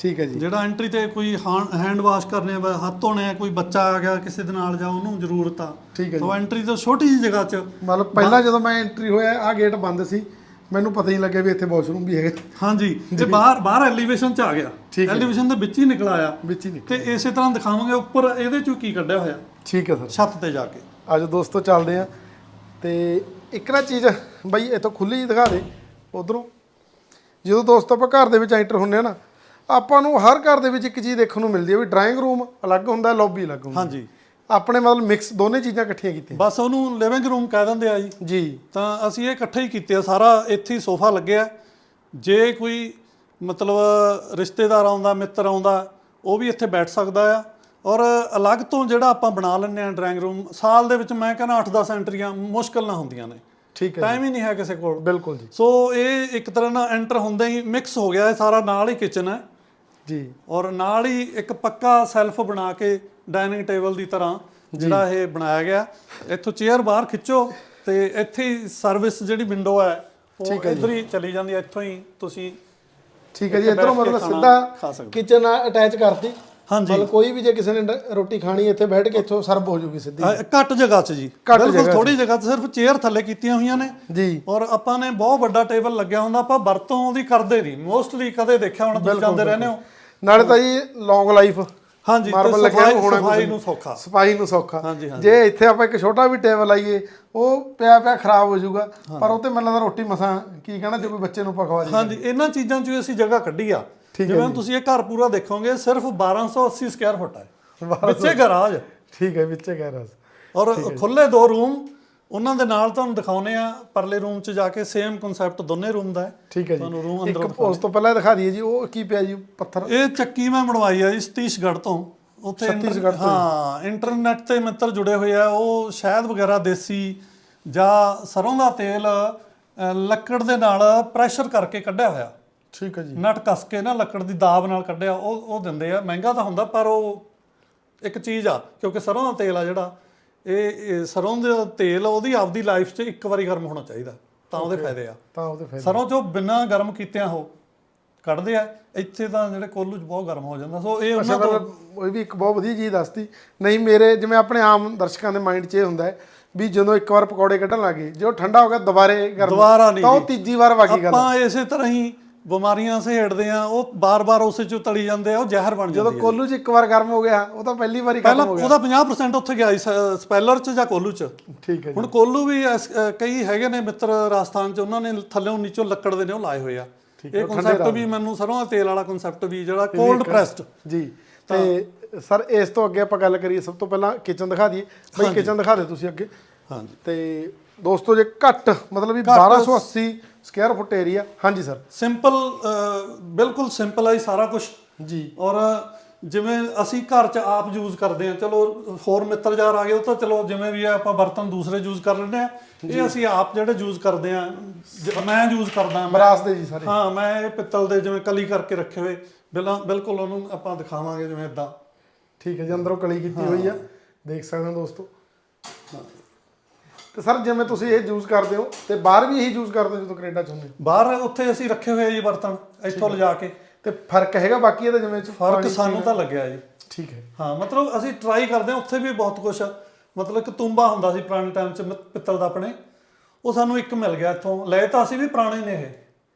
ਠੀਕ ਹੈ ਜੀ। ਜਿਹੜਾ ਐਂਟਰੀ ਤੇ ਕੋਈ ਹੈਂਡ ਵਾਸ਼ ਕਰਨੇ ਆ ਹੱਥ ਧੋਣੇ ਆ ਕੋਈ ਬੱਚਾ ਆ ਗਿਆ ਕਿਸੇ ਦੇ ਨਾਲ ਜਾਂ ਉਹਨੂੰ ਜ਼ਰੂਰਤ ਆ ਠੀਕ ਹੈ ਤਾਂ ਐਂਟਰੀ ਤੋਂ ਛੋਟੀ ਜਿਹੀ ਜਗ੍ਹਾ 'ਚ ਮਤਲਬ ਪਹਿਲਾਂ ਜਦੋਂ ਮੈਂ ਐਂਟਰੀ ਹੋਇਆ ਆ ਗੇਟ ਬੰਦ ਸੀ। ਮੈਨੂੰ ਪਤਾ ਹੀ ਨਹੀਂ ਲੱਗਿਆ ਵੀ ਇੱਥੇ ਵਾਸ਼ਰੂਮ ਵੀ ਹੈਗਾ। ਹਾਂਜੀ ਤੇ ਬਾਹਰ ਬਾਹਰ ਐਲੀਵੇਸ਼ਨ ਚ ਆ ਗਿਆ। ਐਲੀਵੇਸ਼ਨ ਦੇ ਵਿੱਚ ਹੀ ਨਿਕਲ ਆਇਆ। ਵਿੱਚ ਹੀ ਨਿਕਲ ਤੇ ਇਸੇ ਤਰ੍ਹਾਂ ਦਿਖਾਵਾਂਗੇ ਉੱਪਰ ਇਹਦੇ ਚੋਂ ਕੀ ਕੱਢਿਆ ਹੋਇਆ। ਠੀਕ ਹੈ ਸਰ। ਛੱਤ ਤੇ ਜਾ ਕੇ। ਅੱਜ ਦੋਸਤੋ ਚੱਲਦੇ ਆ ਤੇ ਇੱਕ ਨਾ ਚੀਜ਼ ਬਈ ਇੱਥੋਂ ਖੁੱਲੀ ਦਿਖਾ ਦੇ ਉਧਰੋਂ। ਜਦੋਂ ਦੋਸਤੋ ਆਪਾਂ ਘਰ ਦੇ ਵਿੱਚ ਐਂਟਰ ਹੁੰਨੇ ਆ ਨਾ ਆਪਾਂ ਨੂੰ ਹਰ ਘਰ ਦੇ ਵਿੱਚ ਇੱਕ ਚੀਜ਼ ਦੇਖਣ ਨੂੰ ਮਿਲਦੀ ਹੈ ਵੀ ਡਰਾਇੰਗ ਰੂਮ ਅਲੱਗ ਹੁੰਦਾ ਲੌਬੀ ਅਲੱਗ ਹੁੰਦਾ। ਹਾਂਜੀ। ਆਪਣੇ ਮਤਲਬ ਮਿਕਸ ਦੋਨੇ ਚੀਜ਼ਾਂ ਇਕੱਠੀਆਂ ਕੀਤੀਆਂ। ਬਸ ਉਹਨੂੰ ਲਿਵਿੰਗ ਰੂਮ ਕਹਿ ਦਿੰਦੇ ਆ ਜੀ। ਜੀ। ਤਾਂ ਅਸੀਂ ਇਹ ਇਕੱਠੇ ਹੀ ਕੀਤੇ ਆ ਸਾਰਾ ਇੱਥੇ ਹੀ ਸੋਫਾ ਲੱਗਿਆ। ਜੇ ਕੋਈ ਮਤਲਬ ਰਿਸ਼ਤੇਦਾਰ ਆਉਂਦਾ ਮਿੱਤਰ ਆਉਂਦਾ ਉਹ ਵੀ ਇੱਥੇ ਬੈਠ ਸਕਦਾ ਆ। ਔਰ ਅਲੱਗ ਤੋਂ ਜਿਹੜਾ ਆਪਾਂ ਬਣਾ ਲੈਂਦੇ ਆ ਡਰਾਇੰਗ ਰੂਮ ਸਾਲ ਦੇ ਵਿੱਚ ਮੈਂ ਕਹਿੰਦਾ 8-10 ਐਂਟਰੀਆਂ ਮੁਸ਼ਕਲ ਨਾ ਹੁੰਦੀਆਂ ਨੇ। ਠੀਕ ਹੈ ਟਾਈਮ ਹੀ ਨਹੀਂ ਹੈ ਕਿਸੇ ਕੋਲ। ਬਿਲਕੁਲ ਜੀ। ਸੋ ਇਹ ਇੱਕ ਤਰ੍ਹਾਂ ਨਾਲ ਐਂਟਰ ਹੁੰਦੇ ਹੀ ਮਿਕਸ ਹੋ ਗਿਆ ਇਹ ਸਾਰਾ ਨਾਲ ਹੀ ਕਿਚਨ ਹੈ। ਜੀ। ਔਰ ਨਾਲ ਹੀ ਇੱਕ ਪੱਕਾ ਸੈਲਫ ਬਣਾ ਕੇ ਡਾਈਨਿੰਗ ਟੇਬਲ ਦੀ ਤਰ੍ਹਾਂ ਜਿਹੜਾ ਇਹ ਬਣਾਇਆ ਗਿਆ। ਇੱਥੋਂ ਚੇਅਰ ਬਾਹਰ ਖਿੱਚੋ ਤੇ ਇੱਥੇ ਹੀ ਸਰਵਿਸ ਜਿਹੜੀ ਵਿੰਡੋ ਹੈ ਉਹ ਇੱਧਰ ਹੀ ਚਲੀ ਜਾਂਦੀ ਹੈ। ਇੱਥੋਂ ਹੀ ਤੁਸੀਂ ਠੀਕ ਹੈ ਜੀ ਇਧਰੋਂ ਮਤਲਬ ਸਿੱਧਾ। ਕਿਚਨ ਅਟੈਚ ਕਰਤੀ। ਹਾਂਜੀ। ਮਤਲਬ ਕੋਈ ਵੀ ਜੇ ਕਿਸੇ ਨੇ ਰੋਟੀ ਖਾਣੀ ਇੱਥੇ ਬੈਠ ਕੇ ਇੱਥੋਂ ਸਰਵ ਹੋ ਜੂਗੀ ਸਿੱਧੀ। ਘੱਟ ਜਗ੍ਹਾ 'ਚ ਜੀ। ਘੱਟ ਬਿਲਕੁਲ ਜਗ੍ਹਾ 'ਚ। ਥੋੜੀ ਜਗ੍ਹਾ 'ਚ ਸਿਰਫ ਚੇਅਰ ਥੱਲੇ ਕੀਤੀਆਂ ਹੋਈਆਂ ਨੇ। ਜੀ। ਔਰ ਆਪਾਂ ਨੇ ਬਹੁਤ ਵੱਡਾ ਟੇਬਲ ਲੱਗਿਆ ਹੁੰਦਾ ਆਪਾਂ ਵਰਤੋਂ ਉਹਦੀ ਕਰਦੇ ਨਹੀਂ। ਮੋਸਟਲੀ ਕਦੇ ਦੇਖਿਆ ਹੋਣਾ ਤੁਸੀਂ ਜਾਂਦੇ ਰਹਿੰਦੇ ਹੋ। ਨਾਲੇ ਤਾਂ ਜੀ ਲੌਂਗ ਲਾਈਫ ਹਾਂਜੀ ਤੇ ਮਾਰਬਲ ਲੱਗਿਆ ਸਫ਼ਾਈ ਹੋਣਾ ਸਫ਼ਾਈ ਨੂੰ ਸੌਖਾ। ਸਫ਼ਾਈ ਨੂੰ ਸੌਖਾ। ਹਾਂਜੀ, ਹਾਂਜੀ। ਜੇ ਇੱਥੇ ਆਪਾਂ ਇੱਕ ਛੋਟਾ ਵੀ ਟੇਬਲ ਲਾਈਏ ਉਹ ਪਿਆ ਪਿਆ ਖਰਾਬ ਹੋ ਜਾਊਗਾ। ਪਰ ਉਹ ਤੇ ਮੈਨੂੰ ਲੱਗਦਾ ਰੋਟੀ ਮਸਾਂ ਕੀ ਕਹਿਣਾ ਜੇ ਕੋਈ ਬੱਚੇ ਨੂੰ ਪਕਵਾ ਜੀ ਹਾਂਜੀ ਇਹਨਾਂ ਚੀਜ਼ਾਂ 'ਚੋਂ ਹੀ ਅਸੀਂ ਜਗ੍ਹਾ ਕੱਢੀ ਆ। ਜਿਵੇਂ ਤੁਸੀਂ ਇਹ ਘਰ ਪੂਰਾ ਦੇਖੋਗੇ ਸਿਰਫ 1280 ਸਕੁਅਰ ਫੁੱਟ ਹੈ। ਵਿੱਚੇ ਗਰਾਜ ਠੀਕ ਹੈ ਵਿੱਚੇ ਸੀ ਔਰ ਖੁੱਲੇ ਦੋ ਰੂਮ ਉਹਨਾਂ ਦੇ ਨਾਲ ਤੁਹਾਨੂੰ ਦਿਖਾਉਨੇ ਆ ਪਰਲੇ ਰੂਮ 'ਚ ਜਾ ਕੇ ਸੇਮ ਕਨਸੈਪਟ ਦੋਨੇ ਰੂਮ ਦਾ ਹੈ। ਠੀਕ ਹੈ ਤੁਹਾਨੂੰ room ਜੀ ਅੰਦਰੋਂ ਇੱਕ ਉਸ ਤੋਂ ਪਹਿਲਾਂ ਦਿਖਾ ਦਈਏ ਜੀ ਉਹ ਕੀ ਪਿਆ ਜੀ ਪੱਥਰ? ਇਹ ਚੱਕੀ ਮੈਂ ਬਣਵਾਈ ਆ ਜੀ ਸਤੀਸ਼ਗੜ੍ਹ ਤੋਂ। ਉੱਥੇ ਛੱਤੀਸਗੜ੍ਹ ਤੋਂ? ਹਾਂ ਇੰਟਰਨੈਟ ਤੇ ਮਿੱਤਰ ਜੁੜੇ ਹੋਏ ਆ ਉਹ ਸ਼ਹਿਦ ਵਗੈਰਾ ਦੇਸੀ ਜਾਂ ਸਰੋਂ ਦਾ ਤੇਲ ਲੱਕੜ ਦੇ ਨਾਲ ਪ੍ਰੈਸ਼ਰ ਕਰਕੇ ਕੱਢਿਆ ਹੋਇਆ। ਠੀਕ ਹੈ ਜੀ। ਨਟ ਕੱਸ ਕੇ ਨਾ ਲੱਕੜ ਦੀ ਦਾਬ ਨਾਲ ਕੱਢਿਆ ਉਹ ਉਹ ਦਿੰਦੇ ਆ। ਮਹਿੰਗਾ ਤਾਂ ਹੁੰਦਾ ਪਰ ਉਹ ਇੱਕ ਚੀਜ਼ ਆ ਕਿਉਂਕਿ ਸਰੋਂ ਦਾ ਤੇਲ ਆ ਜਿਹੜਾ ਇਹ ਇਹ ਸਰੋਂ ਦਾ ਤੇਲ ਉਹਦੀ ਆਪਦੀ ਲਾਈਫ 'ਚ ਇੱਕ ਵਾਰੀ ਗਰਮ ਹੋਣਾ ਚਾਹੀਦਾ ਤਾਂ ਉਹਦੇ ਫਾਇਦੇ ਆ। ਤਾਂ ਉਹਦੇ ਫਿਰ ਸਰੋਂ ਚੋਂ ਬਿਨਾਂ ਗਰਮ ਕੀਤਿਆਂ ਉਹ ਕੱਢਦੇ ਆ ਇੱਥੇ ਤਾਂ ਜਿਹੜੇ ਕੋਲੂ 'ਚ ਬਹੁਤ ਗਰਮ ਹੋ ਜਾਂਦਾ ਸੋ ਇਹ ਅੱਛਾ ਉਹਨਾਂ ਤੋਂ ਮਤਲਬ ਉਹ ਵੀ ਇੱਕ ਬਹੁਤ ਵਧੀਆ ਚੀਜ਼ ਦੱਸਤੀ। ਨਹੀਂ ਮੇਰੇ ਜਿਵੇਂ ਆਪਣੇ ਆਮ ਦਰਸ਼ਕਾਂ ਦੇ ਮਾਈਂਡ 'ਚ ਇਹ ਹੁੰਦਾ ਹੈ ਵੀ ਜਦੋਂ ਇੱਕ ਵਾਰ ਪਕੌੜੇ ਕੱਢਣ ਲੱਗੇ ਜੇ ਉਹ ਠੰਡਾ ਹੋ ਗਿਆ ਦੁਬਾਰੇ ਗਰਮ ਦੁਬਾਰਾ ਨਹੀਂ ਤਾਂ ਉਹ ਜੀ। ਤੀਜੀ ਵਾਰ ਵਾਗੀ ਗੱਲ ਆਪਾਂ ਇਸੇ ਤਰ੍ਹਾਂ ਹੀ ਬਿਮਾਰੀਆਂ ਸਹੇੜਦੇ ਆ ਉਹ ਬਾਰ-ਬਾਰ ਉਸੇ 'ਚੋਂ ਤਲੀ ਜਾਂਦੇ ਆ ਉਹ ਜ਼ਹਿਰ ਬਣ ਜਦੋਂ ਜਾਂਦੀ ਹੈ ਕੋਲੂ 'ਚ ਇੱਕ ਵਾਰ ਗਰਮ ਹੋ ਗਿਆ ਉਹ ਤਾਂ ਪਹਿਲੀ ਵਾਰੀ ਪਹਿਲਾਂ ਖਤਮ ਹੋ ਗਿਆ। ਉਹਦਾ 50% ਉੱਥੇ ਗਿਆ ਸਪੈਲਰ 'ਚ ਜਾਂ ਕੋਲੂ 'ਚ। ਠੀਕ ਹੈ ਜੀ। ਹੁਣ ਕੋਲੂ ਵੀ ਐਸ- ਅ, ਕਈ ਹੈਗੇ ਨੇ ਮਿੱਤਰ ਰਾਜਸਥਾਨ 'ਚ ਉਹਨਾਂ ਨੇ ਥੱਲੇੋਂ ਨੀਚੋਂ ਲੱਕੜ ਦੇ ਨੇ ਉਹ ਲਾਏ ਹੋਏ ਆ। ਠੀਕ ਇਹ ਕਨਸੈਪਟ ਵੀ ਮੈਨੂੰ ਸਰੋਂ ਦਾ ਤੇਲ ਵਾਲਾ ਕਨਸੈਪਟ ਵੀ ਜਿਹੜਾ ਕੋਲਡ ਪ੍ਰੈਸਡ ਜੀ ਤੇ ਸਰ ਇਸ ਤੋਂ ਅੱਗੇ ਆਪਾਂ ਗੱਲ ਕਰੀਏ ਸਭ ਤੋਂ ਪਹਿਲਾਂ ਕਿਚਨ ਦਿਖਾ ਦਈਏ। ਬਈ ਕਿਚਨ ਦਿਖਾ ਦਿਓ ਤੁਸੀਂ ਅੱਗੇ। ਹਾਂਜੀ ਤੇ ਦੋਸਤੋ ਜੇ ਘੱਟ ਮਤਲਬ ਵੀ 1280 ਸਕੁਅਰ ਫੁੱਟ ਏਰੀਆ ਹਾਂਜੀ ਸਰ ਸਿੰਪਲ ਬਿਲਕੁਲ ਸਿੰਪਲ ਹੈ ਜੀ ਸਾਰਾ ਕੁਝ ਜੀ। ਔਰ ਜਿਵੇਂ ਅਸੀਂ ਘਰ 'ਚ ਆਪ ਯੂਜ਼ ਕਰਦੇ ਹਾਂ ਚਲੋ ਹੋਰ ਮਿੱਤਰ ਯਾਰ ਆ ਗਏ ਉਹ ਤਾਂ ਚਲੋ ਜਿਵੇਂ ਵੀ ਆ ਆਪਾਂ ਬਰਤਨ ਦੂਸਰੇ ਯੂਜ਼ ਕਰ ਲੈਂਦੇ ਆ ਇਹ ਅਸੀਂ ਆਪ ਜਿਹੜੇ ਯੂਜ਼ ਕਰਦੇ ਆ ਮੈਂ ਯੂਜ਼ ਕਰਦਾ ਮਰਾਸ ਦੇ ਜੀ ਸਾਰੇ। ਹਾਂ ਮੈਂ ਇਹ ਪਿੱਤਲ ਦੇ ਜਿਵੇਂ ਕਲੀ ਕਰਕੇ ਰੱਖੇ ਹੋਏ ਬਿਲਾਂ ਬਿਲਕੁਲ ਉਹਨੂੰ ਆਪਾਂ ਦਿਖਾਵਾਂਗੇ ਜਿਵੇਂ ਇਦਾਂ ਠੀਕ ਹੈ ਜੀ ਅੰਦਰੋਂ ਕਲੀ ਕੀਤੀ ਹੋਈ ਆ। ਦੇਖ ਸਕਦੇ ਹੋ ਦੋਸਤੋ। ਤੇ ਸਰ ਜਿਵੇਂ ਤੁਸੀਂ ਇਹ ਯੂਜ਼ ਕਰਦੇ ਹੋ ਤੇ ਬਾਹਰ ਵੀ ਇਹੀ ਯੂਜ਼ ਕਰਦੇ ਹੋ ਜਦੋਂ ਕੈਨੇਡਾ ਚ ਹੁੰਦੇ ਹੋ? ਬਾਹਰ ਉੱਥੇ ਅਸੀਂ ਰੱਖੇ ਹੋਏ ਜੀ ਬਰਤਨ ਇੱਥੋਂ ਲਿਜਾ ਕੇ। ਤੇ ਫ਼ਰਕ ਹੈਗਾ ਬਾਕੀ ਇਹਦੇ ਜਿਵੇਂ ਚ? ਫ਼ਰਕ ਸਾਨੂੰ ਤਾਂ ਲੱਗਿਆ ਜੀ। ਠੀਕ ਹੈ। ਹਾਂ ਮਤਲਬ ਅਸੀਂ ਟਰਾਈ ਕਰਦੇ ਹਾਂ ਉੱਥੇ ਵੀ ਬਹੁਤ ਕੁਝ ਮਤਲਬ ਇੱਕ ਤੁੰਬਾ ਹੁੰਦਾ ਸੀ ਪੁਰਾਣੇ ਟਾਈਮ 'ਚ ਮਿ- ਪਿੱਤਲ ਦਾ ਆਪਣੇ। ਉਹ ਸਾਨੂੰ ਇੱਕ ਮਿਲ ਗਿਆ ਇੱਥੋਂ। ਲਏ ਤਾਂ ਅਸੀਂ ਵੀ ਪੁਰਾਣੇ ਨੇ ਇਹ।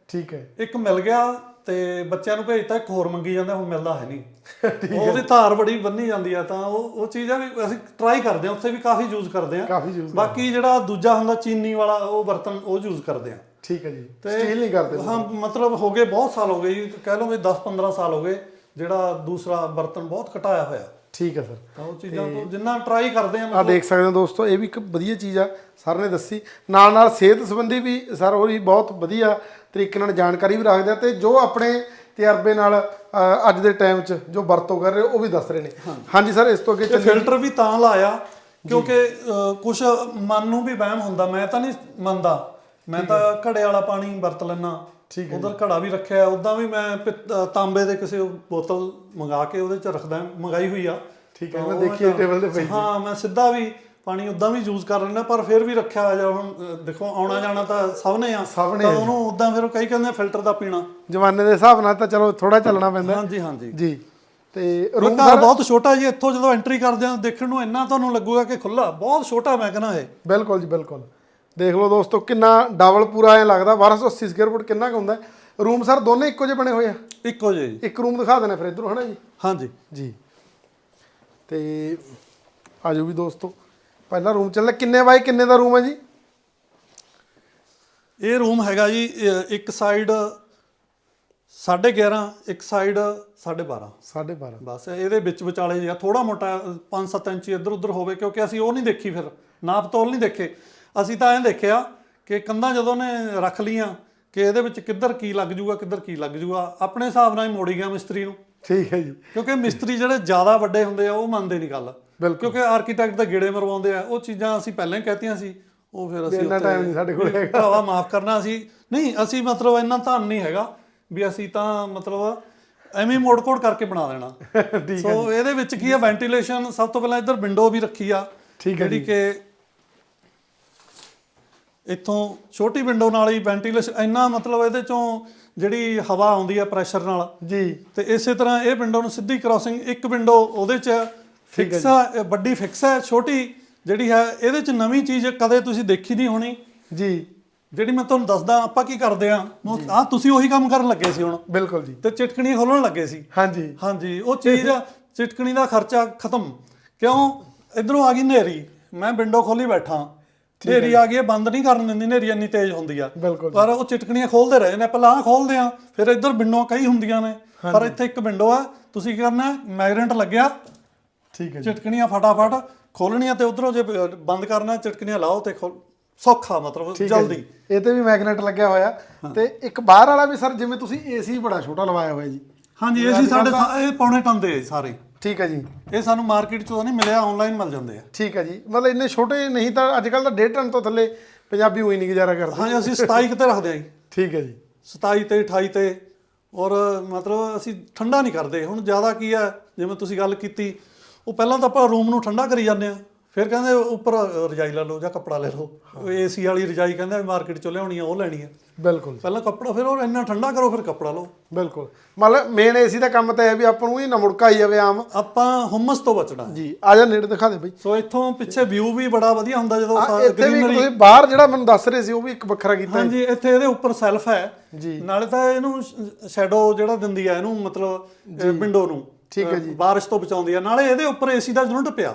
ਠੀਕ ਹੈ। ਇੱਕ ਮਿਲ ਗਿਆ ਤੇ ਬੱਚਿਆਂ ਨੂੰ ਭੇਜਤਾ ਇੱਕ ਹੋਰ ਮੰਗੀ ਜਾਂਦੇ ਹੁਣ ਮਿਲਦਾ ਹੈ ਨਹੀਂ। ਉਹਦੀ ਧਾਰ ਬੜੀ ਬੰਨੀ ਜਾਂਦੀ ਆ ਤਾਂ ਉਹ ਉਹ ਚੀਜ਼ ਆ ਵੀ ਅਸੀਂ ਟਰਾਈ ਕਰਦੇ ਹਾਂ ਉੱਥੇ ਵੀ ਕਾਫੀ ਯੂਜ਼ ਕਰਦੇ ਕਾਫੀ ਯੂਜ਼ ਬਾਕੀ ਜਿਹੜਾ ਦੂਜਾ ਹੁੰਦਾ ਚੀਨੀ ਵਾਲਾ ਉਹ ਬਰਤਨ ਉਹ ਯੂਜ਼ ਕਰਦੇ ਹਾਂ ਠੀਕ ਹੈ ਜੀ। ਸਟੀਲ ਨਹੀਂ ਕਰਦੇ ਹਾਂ ਮਤਲਬ ਹੋ ਗਏ ਬਹੁਤ ਸਾਲ ਹੋ ਗਏ ਜੀ ਕਹਿ ਲਓ ਵੀ 10 15 ਸਾਲ ਹੋ ਗਏ ਜਿਹੜਾ ਦੂਸਰਾ ਬਰਤਨ ਬਹੁਤ ਘਟਾਇਆ ਹੋਇਆ। ਠੀਕ ਹੈ ਸਰ। ਤਾਂ ਉਹ ਚੀਜ਼ਾਂ ਤੋਂ ਜਿੰਨਾ ਟਰਾਈ ਕਰਦੇ ਆ ਆ ਦੇਖ ਸਕਦੇ ਹੋ ਦੋਸਤੋ ਇਹ ਵੀ ਇੱਕ ਵਧੀਆ ਚੀਜ਼ ਆ ਸਰ ਨੇ ਦੱਸੀ। ਨਾਲ ਨਾਲ ਸਿਹਤ ਸੰਬੰਧੀ ਵੀ ਸਰ ਵੀ ਬਹੁਤ ਵਧੀਆ ਤਰੀਕੇ ਨਾਲ ਜਾਣਕਾਰੀ ਵੀ ਰੱਖਦੇ ਆ ਤੇ ਜੋ ਆਪਣੇ ਤਜਰਬੇ ਨਾਲ ਅੱਜ ਦੇ ਟਾਈਮ 'ਚ ਜੋ ਵਰਤੋਂ ਕਰ ਰਹੇ ਉਹ ਵੀ ਦੱਸ ਰਹੇ ਨੇ। ਹਾਂਜੀ ਸਰ ਇਸ ਤੋਂ ਅੱਗੇ ਚੱਲੀਏ। ਫਿਲਟਰ ਵੀ ਤਾਂ ਲਾਇਆ ਕਿਉਂਕਿ ਕੁਝ ਮਨ ਨੂੰ ਵੀ ਵਹਿਮ ਹੁੰਦਾ ਮੈਂ ਤਾਂ ਨਹੀਂ ਮੰਨਦਾ। ਮੈਂ ਤਾਂ ਘੜੇ ਵਾਲਾ ਪਾਣੀ ਵਰਤ ਲੈਣਾ ਠੀਕ ਉਧਰ ਘੜਾ ਵੀ ਰੱਖਿਆ ਉਦਾਂ ਵੀ ਮੈਂ ਤਾਂਬੇ ਦੇ ਕਿਸੇ ਬੋਤਲ ਮੰਗਾ ਕੇ ਉਹਦੇ ਚ ਰੱਖਦਾ ਮੰਗਾਈ ਹੋਈ ਆ। ਠੀਕ ਹੈ ਮੈਂ ਦੇਖੀ ਟੇਬਲ ਤੇ ਪਈ ਹਾਂ ਮੈਂ ਸਿੱਧਾ ਵੀ ਪਾਣੀ ਉਦਾਂ ਵੀ ਯੂਜ਼ ਕਰ ਲੈਂਦਾ ਪਰ ਫਿਰ ਵੀ ਰੱਖਿਆ ਜਾਂ ਹੁਣ ਦੇਖੋ ਆਉਣਾ ਜਾਣਾ ਤਾਂ ਸਭ ਨੇ ਆ। ਸਭ ਨੇ ਤਾਂ ਉਹਨੂੰ ਉਦਾਂ ਫਿਰ ਕਈ ਕਹਿੰਦੇ ਫਿਲਟਰ ਦਾ ਪੀਣਾ। ਜਮਾਨੇ ਦੇ ਹਿਸਾਬ ਨਾਲ ਤਾਂ ਚਲੋ ਥੋੜਾ ਚੱਲਣਾ ਪੈਂਦਾ। ਹਾਂਜੀ ਹਾਂਜੀ। ਜੀ। ਤੇ ਰੂਮ ਘਰ ਬਹੁਤ ਛੋਟਾ ਜੀ ਇੱਥੋਂ ਜਦੋਂ ਐਂਟਰੀ ਕਰਦੇ ਆ ਦੇਖਣ ਨੂੰ ਇੰਨਾ ਤੁਹਾਨੂੰ ਲੱਗੂਗਾ ਕਿ ਖੁੱਲਾ ਬਹੁਤ ਛੋਟਾ ਮੈਂ ਕਹਿੰਦਾ ਇਹ। ਬਿਲਕੁਲ ਜੀ ਬਿਲਕੁਲ। ਦੇਖ ਲਓ ਦੋਸਤੋ ਕਿੰਨਾ ਡਬਲ ਪੂਰਾ ਐ ਲੱਗਦਾ 1280 ਸਕੁਅਰ ਫੁੱਟ ਕਿੰਨਾ ਕੁ ਹੁੰਦਾ ਰੂਮ ਸਰ ਦੋਨੇ ਇੱਕੋ ਜਿਹੇ ਬਣੇ ਹੋਏ ਆ? ਇੱਕੋ ਜਿਹੇ ਜੀ। ਇੱਕ ਰੂਮ ਦਿਖਾ ਦੇਣਾ ਫਿਰ ਇਧਰੋਂ ਹਨਾ ਜੀ? ਹਾਂਜੀ। ਜੀ। ਤੇ ਆਜੋ ਵੀ ਦੋਸਤੋ ਪਹਿਲਾ ਰੂਮ ਚੱਲ ਕਿੰਨੇ ਬਾਈ ਕਿੰਨੇ ਦਾ ਰੂਮ ਹੈ ਜੀ? ਇਹ ਰੂਮ ਹੈਗਾ ਜੀ ਇੱਕ ਸਾਈਡ 11.5 ਇੱਕ ਸਾਈਡ 12.5 12.5 ਬਸ ਇਹਦੇ ਵਿੱਚ ਵਿਚਾਲੇ ਜਿਹਾ ਥੋੜਾ ਮੋਟਾ 5-7 ਇੰਚ ਇੱਧਰ ਉੱਧਰ ਹੋਵੇ ਕਿਉਂਕਿ ਅਸੀਂ ਉਹ ਨਹੀਂ ਦੇਖੀ ਫਿਰ ਨਾਪ ਤੋਲ ਨਹੀਂ ਦੇਖੇ। ਅਸੀਂ ਤਾਂ ਐਂ ਦੇਖਿਆ ਕਿ ਕੰਧਾਂ ਜਦੋਂ ਨੇ ਰੱਖ ਲੀਆਂ ਕਿ ਇਹਦੇ ਵਿੱਚ ਕਿੱਧਰ ਕੀ ਲੱਗ ਜੂਗਾ ਕਿੱਧਰ ਕੀ ਲੱਗ ਜੂਗਾ ਆਪਣੇ ਹਿਸਾਬ ਨਾਲ ਹੀ ਮੋੜੀ ਗਿਆ ਮਿਸਤਰੀ ਨੂੰ। ਠੀਕ ਹੈ ਜੀ। ਕਿਉਂਕਿ ਮਿਸਤਰੀ ਜਿਹੜੇ ਜ਼ਿਆਦਾ ਵੱਡੇ ਹੁੰਦੇ ਆ ਉਹ ਮੰਨਦੇ ਨਹੀਂ ਗੱਲ। ਬਿਲਕੁਲ। ਕਿਉਂਕਿ ਆਰਕੀਟੈਕਟ ਦਾ ਗੇੜੇ ਮਰਵਾਉਂਦੇ ਆ ਉਹ ਚੀਜ਼ਾਂ ਅਸੀਂ ਪਹਿਲਾਂ ਹੀ ਕਹਿਤੀਆਂ ਸੀ ਉਹ ਫਿਰ ਅਸੀਂ ਇੰਨਾ time ਨਹੀਂ ਸਾਡੇ ਕੋਲ ਵੀ ਭਰਾਵਾ ਮਾਫ ਕਰਨਾ ਅਸੀਂ ਨਹੀਂ ਅਸੀਂ ਮਤਲਬ ਇੰਨਾ ਧਨ ਨਹੀਂ ਹੈਗਾ ਵੀ ਅਸੀਂ ਤਾਂ ਮਤਲਬ ਐਵੇਂ ਮੋੜ ਕੋਡ ਕਰਕੇ ਬਣਾ ਦੇਣਾ। ਸੋ ਇਹਦੇ ਵਿੱਚ ਕੀ ਹੈ ਵੈਂਟੀਲੇਸ਼ਨ ਸਭ ਤੋਂ ਪਹਿਲਾਂ ਇੱਧਰ ਵਿੰਡੋ ਵੀ ਰੱਖੀ ਆ ਠੀਕ ਹੈ ਜਿਹੜੀ ਕਿ ਇੱਥੋਂ ਛੋਟੀ ਵਿੰਡੋ ਨਾਲ ਹੀ ਵੈਂਟੀਲੇਸ਼ਨ ਇੰਨਾ ਮਤਲਬ ਇਹਦੇ ਚੋਂ ਜਿਹੜੀ ਹਵਾ ਆਉਂਦੀ ਆ ਪ੍ਰੈਸ਼ਰ ਨਾਲ ਜੀ। ਤੇ ਇਸੇ ਤਰ੍ਹਾਂ ਇਹ ਵਿੰਡੋ ਨੂੰ ਸਿੱਧੀ ਕ੍ਰਾਸਿੰਗ ਇੱਕ ਵਿੰਡੋ ਉਹਦੇ ਚ ਫਿਕਸ ਆ ਵੱਡੀ ਫਿਕਸ ਹੈ ਛੋਟੀ ਜਿਹੜੀ ਹੈ ਇਹਦੇ ਚ ਨਵੀਂ ਚੀਜ਼ ਕਦੇ ਤੁਸੀਂ ਦੇਖੀ ਨਹੀਂ ਹੋਣੀ। ਜੀ। ਜਿਹੜੀ ਮੈਂ ਤੁਹਾਨੂੰ ਦੱਸਦਾ ਆਪਾਂ ਕੀ ਕਰਦੇ ਆ ਆ ਤੁਸੀਂ ਉਹੀ ਕੰਮ ਕਰਨ ਲੱਗੇ ਸੀ ਹੁਣ। ਬਿਲਕੁਲ ਜੀ। ਤੇ ਚਿਟਕਣੀ ਖੋਲਣ ਲੱਗੇ ਸੀ। ਹਾਂਜੀ। ਹਾਂਜੀ ਉਹ ਚੀਜ਼ ਚਿਟਕਣੀ ਦਾ ਖਰਚਾ ਖਤਮ। ਕਿਉਂ? ਇਧਰੋਂ ਆ ਗਈ ਨੇਰੀ ਮੈਂ ਵਿੰਡੋ ਖੋਲੀ ਬੈਠਾ। ਨੇਰੀ ਆ ਗਈ ਬੰਦ ਨਹੀਂ ਕਰਨ ਦਿੰਦੀ ਨੇਰੀ ਇੰਨੀ ਤੇਜ਼ ਹੁੰਦੀ ਆ। ਬਿਲਕੁਲ ਪਰ ਉਹ ਚਿਟਕਣੀਆਂ ਖੋਲਦੇ ਰਹੇ ਨੇ ਪਹਿਲਾਂ ਆਹ ਖੋਲਦੇ ਆ ਫਿਰ ਇੱਧਰ ਵਿੰਡੋ ਕਈ ਹੁੰਦੀਆਂ ਨੇ। ਪਰ ਇੱਥੇ ਇੱਕ ਵਿੰਡੋ ਆ ਤੁਸੀਂ ਕੀ ਕਰਨਾ? ਮੈਗਨੇਟ ਲੱਗਿਆ। ਠੀਕ ਹੈ ਜੀ। ਚਿਟਕਣੀਆਂ ਫਟਾਫਟ ਖੋਲਣੀਆਂ ਤੇ ਉਧਰੋਂ ਜੇ ਬੰਦ ਕਰਨਾ ਚਿਟਕਣੀਆਂ ਲਾਓ ਤੇ ਖੋਲ ਸੌਖਾ ਮਤਲਬ ਜਲਦੀ। ਇਹ ਤੇ ਵੀ ਮੈਗਨੇਟ ਲੱਗਿਆ ਹੋਇਆ। ਤੇ ਇੱਕ ਬਾਹਰ ਵਾਲਾ ਵੀ ਸਰ ਜਿਵੇਂ ਤੁਸੀਂ ਏਸੀ ਬੜਾ ਛੋਟਾ ਲਵਾਇਆ ਹੋਇਆ ਜੀ। ਹਾਂਜੀ ਇਹ ਸੀ ਸਾਡੇ ਇਹ ਪੌਣੇ ਟਨ ਦੇ ਆ ਸਾਰੇ। ਠੀਕ ਹੈ ਜੀ। ਇਹ ਸਾਨੂੰ ਮਾਰਕੀਟ ਚੋਂ ਨਹੀਂ ਮਿਲਿਆ ਆਨਲਾਈਨ ਮਿਲ ਜਾਂਦੇ ਆ। ਠੀਕ ਹੈ ਜੀ। ਮਤਲਬ ਇੰਨੇ ਛੋਟੇ ਨਹੀਂ ਤਾਂ ਅੱਜ ਕੱਲ ਤਾਂ 1.5 ਟਨ ਤੋਂ ਥੱਲੇ ਪੰਜਾਬੀ ਹੋਈ ਨਹੀਂ ਗੁਜ਼ਾਰਾ ਕਰਦੇ। ਹਾਂਜੀ ਅਸੀਂ 27 ਕਿਤੇ ਰੱਖਦੇ ਆ ਜੀ। ਠੀਕ ਹੈ ਜੀ। 27 ਤੇ 28 ਤੇ ਔਰ ਮਤਲਬ ਅਸੀਂ ਠੰਡਾ ਨਹੀਂ ਕਰਦੇ। ਹੁਣ ਜ਼ਿਆਦਾ ਕੀ ਹੈ ਜਿਵੇਂ ਤੁਸੀਂ ਗੱਲ ਕੀਤੀ ਉਹ ਪਹਿਲਾਂ ਤਾਂ ਆਪਾਂ ਰੂਮ ਨੂੰ ਠੰਡਾ ਕਰੀ ਜਾਂਦੇ ਆ ਫਿਰ ਕਹਿੰਦੇ ਉੱਪਰ ਰਜਾਈ ਲੈ ਲਓ ਜਾਂ ਕੱਪੜਾ ਲੈ ਲਓ। ਏਸੀ ਵਾਲੀ ਰਜਾਈ ਕਹਿੰਦੇ ਮਾਰਕੀਟ ਚੋਂ ਲਿਆਉਣੀ ਆ ਉਹ ਲੈਣੀ ਆ। ਬਿਲਕੁਲ। ਪਹਿਲਾਂ ਕੱਪੜਾ ਫਿਰ ਉਹ ਇੰਨਾ ਠੰਡਾ ਕਰੋ ਫਿਰ ਕੱਪੜਾ ਲਓ। ਬਿਲਕੁਲ। ਮਤਲਬ ਮੇਨ ਏਸੀ ਦਾ ਕੰਮ ਤਾਂ ਇਹ ਵੀ ਆਪਾਂ ਨੂੰ ਹੀ ਨਾ ਮੁੜਕਾ ਹੀ ਜਾਵੇ ਆਮ। ਆਪਾਂ ਹੁਮਸ ਤੋਂ ਬਚਣਾ ਜੀ ਆ ਜਾ ਨੇੜੇ ਦਿਖਾ ਦੇ ਬਈ। ਸੋ ਇੱਥੋਂ ਪਿੱਛੇ ਵਿਊ ਵੀ ਬੜਾ ਵਧੀਆ ਹੁੰਦਾ ਜਦੋਂ ਆ, ਇੱਥੇ ਵੀ ਤੁਸੀਂ ਬਾਹਰ ਜਿਹੜਾ ਮੈਨੂੰ ਦੱਸ ਰਹੇ ਸੀ ਉਹ ਵੀ ਇੱਕ ਵੱਖਰਾ ਕੀਤਾ ਹਾਂਜੀ ਇੱਥੇ ਇਹਦੇ ਉੱਪਰ ਸੈਲਫ ਹੈ। ਜੀ। ਨਾਲੇ ਤਾਂ ਇਹਨੂੰ ਸ਼ੈਡੋ ਜਿਹੜਾ ਦਿੰਦੀ ਹੈ ਇਹਨੂੰ ਮਤਲਬ ਵਿੰਡੋ ਨੂੰ। ਠੀਕ ਹੈ ਅ, ਬਾਰਿਸ਼ ਤੋਂ ਬਚਾਉਂਦੀ ਹੈ ਨਾਲੇ ਇਹਦੇ ਉੱਪਰ ਏਸੀ ਦਾ ਯੂਨਿਟ ਪਿਆ।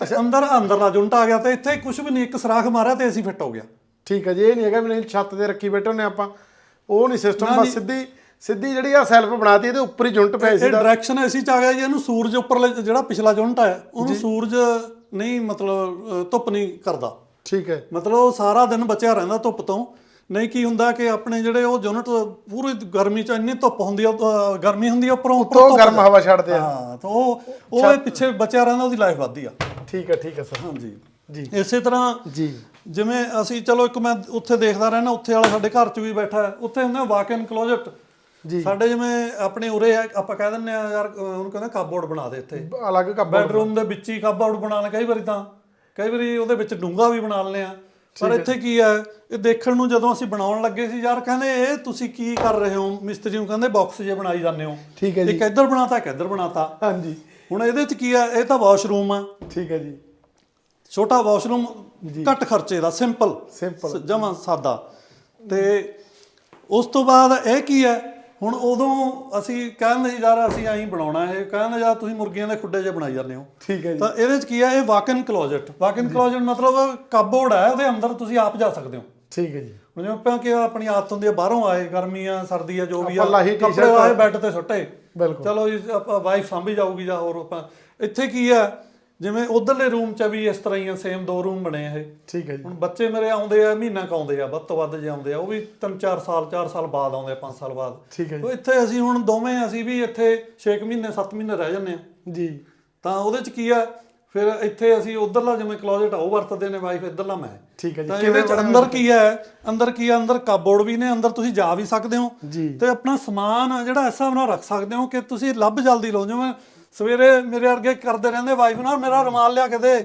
ਤੇ ਅੰਦਰ ਅੰਦਰਲਾ ਯੂਨਿਟ ਆ ਗਿਆ ਤੇ ਇੱਥੇ ਕੁਝ ਵੀ ਨਹੀਂ ਇੱਕ ਸਰਾਖ ਮਾਰਿਆ ਤੇ ਏਸੀ ਫਿੱਟ ਹੋ ਗਿਆ। ਠੀਕ ਹੈ ਜੀ ਇਹ ਨਹੀਂ ਹੈਗਾ ਵੀ ਨਹੀਂ ਛੱਤ ਤੇ ਰੱਖੀ ਬੈਠੇ ਹੁੰਨੇ ਆਪਾਂ। ਉਹ ਨਹੀਂ ਸਿਸਟਮ ਬਸ ਸਿੱਧੀ ਸਿੱਧੀ ਜਿਹੜੀ ਆ ਸੈਲਫ ਬਣਾਤੀ ਇਹਦੇ ਉੱਪਰ ਹੀ ਜੁੰਟ ਪਏ ਸੀ ਇਹ ਡਾਇਰੈਕਸ਼ਨ ਐਸੀ ਚ ਆ ਗਿਆ ਜੀ ਇਹਨੂੰ ਸੂਰਜ ਉੱਪਰਲੇ ਜਿਹੜਾ ਪਿਛਲਾ ਜੁਨਟ ਹੈ ਉਹਨੂੰ ਸੂਰਜ ਨਹੀਂ ਮਤਲਬ ਧੁੱਪ ਨਹੀਂ ਕਰਦਾ। ਠੀਕ ਹੈ। ਮਤਲਬ ਉਹ ਸਾਰਾ ਦਿਨ ਬਚਿਆ ਰਹਿੰਦਾ ਧੁੱਪ ਤੋਂ। ਨਹੀਂ ਕੀ ਹੁੰਦਾ ਕਿ ਆਪਣੇ ਜਿਹੜੇ ਉਹ ਯੂਨਿਟ ਪੂਰੀ ਗਰਮੀ ਚ ਇੰਨੀ ਧੁੱਪ ਹੁੰਦੀ ਆ ਗਰਮੀ ਹੁੰਦੀ ਆ ਉੱਪਰੋਂ ਉੱਪਰੋਂ ਤੋਂ ਧੁੱਪ ਗਰਮ ਹਵਾ ਛੱਡਦੇ ਆ। ਹਾਂ ਤਾਂ ਉਹ ਉਹ ਪਿੱਛੇ ਬਚਿਆ ਰਹਿੰਦਾ ਉਹਦੀ ਲਾਈਫ ਵੱਧਦੀ ਆ। ਠੀਕ ਹੈ ਠੀਕ ਹੈ ਸਰ। ਹਾਂਜੀ। ਜੀ। ਇਸੇ ਤਰ੍ਹਾਂ ਜੀ। ਜਿਵੇਂ ਅਸੀਂ ਚਲੋ ਇੱਕ ਮੈਂ ਉੱਥੇ ਦੇਖਦਾ ਰਹਿਣਾ ਉੱਥੇ ਵਾਲਾ ਸਾਡੇ ਘਰ 'ਚ ਵੀ ਬੈਠਾ ਹੈ ਉੱਥੇ ਹੁੰਦਾ ਵਾਕ ਇਨ ਕਲੋਜ਼ਟ ਜੀ। ਸਾਡੇ ਜਿਵੇਂ ਆਪਣੇ ਉਰੇ ਆ ਆਪਾਂ ਕਹਿ ਦਿੰਦੇ ਆ ਯਾਰ ਅਹ ਉਹਨੂੰ ਕਹਿੰਦਾ ਕਾਬੋਰਡ ਬਣਾ ਦੇ ਇੱਥੇ। ਅਲੱਗ ਕੱਪ ਬੈਡਰੂਮ ਦੇ ਵਿੱਚ ਹੀ ਕਾਬੋਰਡ ਬਣਾ ਲੈ ਕਈ ਵਾਰੀ ਤਾਂ। ਕਈ ਵਾਰੀ ਉਹਦੇ ਵਿੱਚ ਡੂੰਗਾ ਵੀ ਬਣਾ ਲੈਂਦੇ ਆ। ਪਰ ਇੱਥੇ ਕੀ ਹੈ? ਇਹ ਦੇਖਣ ਨੂੰ ਜਦੋਂ ਅਸੀਂ ਬਣਾਉਣ ਲੱਗੇ ਸੀ ਯਾਰ ਕਹਿੰਦੇ ਇਹ ਤੁਸੀਂ ਕੀ ਕਰ ਰਹੇ ਹੋ? ਮਿਸਤਰੀ ਨੂੰ ਕਹਿੰਦੇ ਬਾਕਸ ਜੇ ਬਣਾਈ ਜਾਂਦੇ ਹੋ। ਠੀਕ ਹੈ ਜੀ। ਇੱਕ ਇੱਧਰ ਬਣਾਤਾ ਇੱਕ ਇੱਧਰ ਬਣਾਤਾ। ਹਾਂਜੀ। ਹੁਣ ਇਹਦੇ 'ਚ ਕੀ ਹੈ? ਇਹ ਤਾਂ ਵਾਸ਼ਰੂਮ ਆ। ਠੀਕ ਹੈ ਜੀ। ਛੋਟਾ ਵਾਸ਼ਰੂਮ ਘੱਟ ਖਰਚੇ ਦਾ ਸਿੰਪਲ। ਸਿੰਪਲ। ਜਮਾ ਸਾਦਾ। ਤੇ ਉਸ ਤੋਂ ਬਾਅਦ ਇਹ ਕੀ ਹੈ? ਹੁਣ ਉਦੋਂ ਅਸੀਂ ਕਹਿੰਦੇ ਸੀ ਯਾਰ ਅਸੀਂ ਐਂ ਬਣਾਉਣਾ ਇਹ ਕਹਿੰਦੇ ਯਾਰ ਤੁਸੀਂ ਮੁਰਗੀਆਂ ਦੇ ਖੁੱਡੇ ਜੇ ਬਣਾਈ ਜਾਂਦੇ ਹੋ। ਠੀਕ ਹੈ ਜੀ। ਤਾਂ ਇਹਦੇ ਚ ਕੀ ਹੈ ਇਹ ਵਾਕ ਇਨ ਕਲੋਜ਼ਟ ਵਾਕ ਇਨ ਕਲੋਜ਼ਟ ਮਤਲਬ ਕਾਬੋਰਡ ਹੈ ਉਹਦੇ ਅੰਦਰ ਤੁਸੀਂ ਆਪ ਜਾ ਸਕਦੇ ਹੋ। ਠੀਕ ਹੈ ਜੀ। ਹੁਣ ਜਿਵੇਂ ਆਪਾਂ ਕਿ ਆਪਣੀ ਆਦਤ ਹੁੰਦੀ ਹੈ ਬਾਹਰੋਂ ਆਏ ਗਰਮੀ ਆ ਸਰਦੀ ਆ ਜੋ ਵੀ ਆ ਕੱਪੜੇ ਆਏ ਬੈੱਡ ਤੇ ਸੁੱਟੇ। ਚਲੋ ਜੀ ਆਪਾਂ ਵਾਈਫ ਸਾਂਭੀ ਜਾਊਗੀ ਜਾਂ ਹੋਰ ਆਪਾਂ। ਇੱਥੇ ਕੀ ਹੈ ਜਿਵੇਂ ਉਧਰਲੇ ਰੂਮ 'ਚ ਵੀ ਇਸ ਤਰ੍ਹਾਂ ਹੀ ਆ ਸੇਮ ਦੋ ਰੂਮ ਬਣੇ ਆ ਇਹ। ਠੀਕ ਹੈ ਜੀ। ਹੁਣ ਬੱਚੇ ਮੇਰੇ ਆਉਂਦੇ ਆ ਮਹੀਨਾ ਕੁ ਆਉਂਦੇ ਆ ਵੱਧ ਤੋਂ ਵੱਧ ਜੇ ਆਉਂਦੇ ਆ ਉਹ ਵੀ 3-4 ਸਾਲ 4 ਸਾਲ ਬਾਅਦ ਆਉਂਦੇ ਆ 5 ਸਾਲ ਬਾਅਦ। ਠੀਕ ਹੈ ਉਹ ਇੱਥੇ ਅਸੀਂ ਹੁਣ ਦੋਵੇਂ ਅਸੀਂ ਵੀ ਇੱਥੇ 6 ਮਹੀਨੇ 7 ਮਹੀਨੇ ਰਹਿ ਜੰਨੇ ਆ। ਜੀ। ਤਾਂ ਉਹਦੇ ਚ ਕੀ ਆ ਫਿਰ ਇੱਥੇ ਅਸੀਂ ਉਧਰਲਾ ਜਿਵੇਂ ਕਲੋਜ਼ਟ ਆ ਉਹ ਵਰਤਦੇ ਨੇ ਵਾਈਫ ਇਧਰਲਾ ਮੈਂ। ਠੀਕ ਹੈ ਜੀ। ਚ ਅੰਦਰ ਕੀ ਹੈ ਅੰਦਰ ਕੀ ਹੈ ਅੰਦਰ ਕਾਬੋਰਡ ਵੀ ਨੇ ਅੰਦਰ ਤੁਸੀਂ ਜਾ ਵੀ ਸਕਦੇ ਹੋ। ਜੀ। ਤੇ ਆਪਣਾ ਸਮਾਨ ਜਿਹੜਾ ਹਿਸਾਬ ਨਾਲ ਰੱਖ ਸਕਦੇ ਹੋ ਕਿ ਤੁਸੀਂ ਲੱਭ ਜਲਦੀ ਲਓ ਜਿਵੇਂ ਸਵੇਰੇ ਮੇਰੇ ਵਰਗੇ ਕਰਦੇ ਰਹਿੰਦੇ ਵਾਈਫ ਨਾਲ ਮੇਰਾ ਰੁਮਾਲ ਲਿਆ ਕੇ ਦੇ।